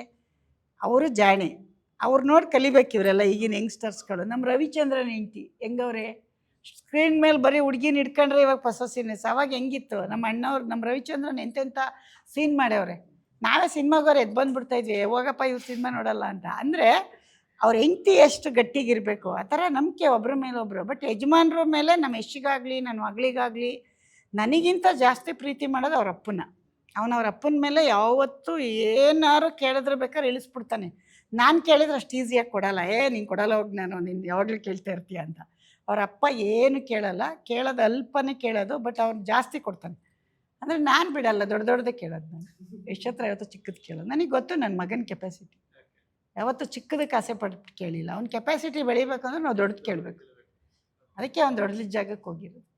ಅವರು ಜಾಣೆ. ಅವ್ರು ನೋಡಿ ಕಲಿಬೇಕು ಇವರೆಲ್ಲ ಈಗಿನ ಯಂಗ್ಸ್ಟರ್ಸ್ಗಳು. ನಮ್ಮ ರವಿಚಂದ್ರನ್ ಹೆಂಡ್ತಿ, ಹೆಂಗವ್ರೆ? ಸ್ಕ್ರೀನ್ ಮೇಲೆ ಬರೀ ಹುಡುಗಿನ ಹಿಡ್ಕೊಂಡ್ರೆ ಇವಾಗ ಪೊಸಸಿನೆಸ್ ಅವಾಗ ಹೆಂಗಿತ್ತು? ನಮ್ಮ ಅಣ್ಣವ್ರು, ನಮ್ಮ ರವಿಚಂದ್ರನ್ ಎಂತೆಂಥ ಸೀನ್ ಮಾಡ್ಯವ್ರೆ? ನಾವೇ ಸಿನಿಮಾಗೋರು ಎದ್ದು ಬಂದ್ಬಿಡ್ತಾ ಇದ್ವಿ. ಹೋಗಪ್ಪ, ಇವ್ರು ಸಿನಿಮಾ ನೋಡಲ್ಲ ಅಂತ. ಅಂದರೆ ಅವ್ರ ಹೆಂಡತಿ ಎಷ್ಟು ಗಟ್ಟಿಗಿರಬೇಕು, ಆ ಥರ ನಂಬಿಕೆ ಒಬ್ಬರ ಮೇಲೆ ಒಬ್ಬರು ಬಟ್ ಯಜಮಾನ್ರ ಮೇಲೆ ನಮ್ಮ ಯಶಿಗಾಗಲಿ ನನ್ನ ಮಗಳಿಗಾಗಲಿ, ನನಗಿಂತ ಜಾಸ್ತಿ ಪ್ರೀತಿ ಮಾಡೋದು ಅವ್ರ ಅಪ್ಪನ. ಅವನ ಅವ್ರ ಅಪ್ಪನ ಮೇಲೆ ಯಾವತ್ತೂ ಏನಾದ್ರು ಕೇಳಿದ್ರೆ ಬೇಕಾದ್ರೆ ಇಳಿಸ್ಬಿಡ್ತಾನೆ. ನಾನು ಕೇಳಿದ್ರೆ ಅಷ್ಟು ಈಸಿಯಾಗಿ ಕೊಡಲ್ಲ. ಏ, ನೀನು ಕೊಡಲ್ಲ ಹೋಗಿ ನಾನು ನಿನ್ನ ಯಾವಾಗಲೂ ಕೇಳ್ತಾ ಇರ್ತೀಯ ಅಂತ. ಅವ್ರ ಅಪ್ಪ ಏನು ಕೇಳಲ್ಲ. ಕೇಳೋದು ಅಲ್ಪನೇ ಕೇಳೋದು ಬಟ್ ಅವ್ನು ಜಾಸ್ತಿ ಕೊಡ್ತಾನೆ. ಅಂದರೆ ನಾನು ಬಿಡಲ್ಲ, ದೊಡ್ಡ ದೊಡ್ಡದೇ ಕೇಳೋದು ನಾನು. ಎಷ್ಟತ್ರ ಯಾವತ್ತೂ ಚಿಕ್ಕದು ಕೇಳೋದು ನನಗೆ ಗೊತ್ತು ನನ್ನ ಮಗನ ಕೆಪಾಸಿಟಿ ಯಾವತ್ತೂ ಚಿಕ್ಕದಕ್ಕೆ ಆಸೆ ಪಟ್ಟು ಕೇಳಿಲ್ಲ. ಅವ್ನ ಕೆಪಾಸಿಟಿ ಬೆಳಿಬೇಕಂದ್ರೆ ನಾವು ದೊಡ್ಡದು ಕೇಳಬೇಕು. ಅದಕ್ಕೆ ಅವ್ನು ದೊಡ್ಡ ಜಾಗಕ್ಕೆ ಹೋಗಿರೋದು.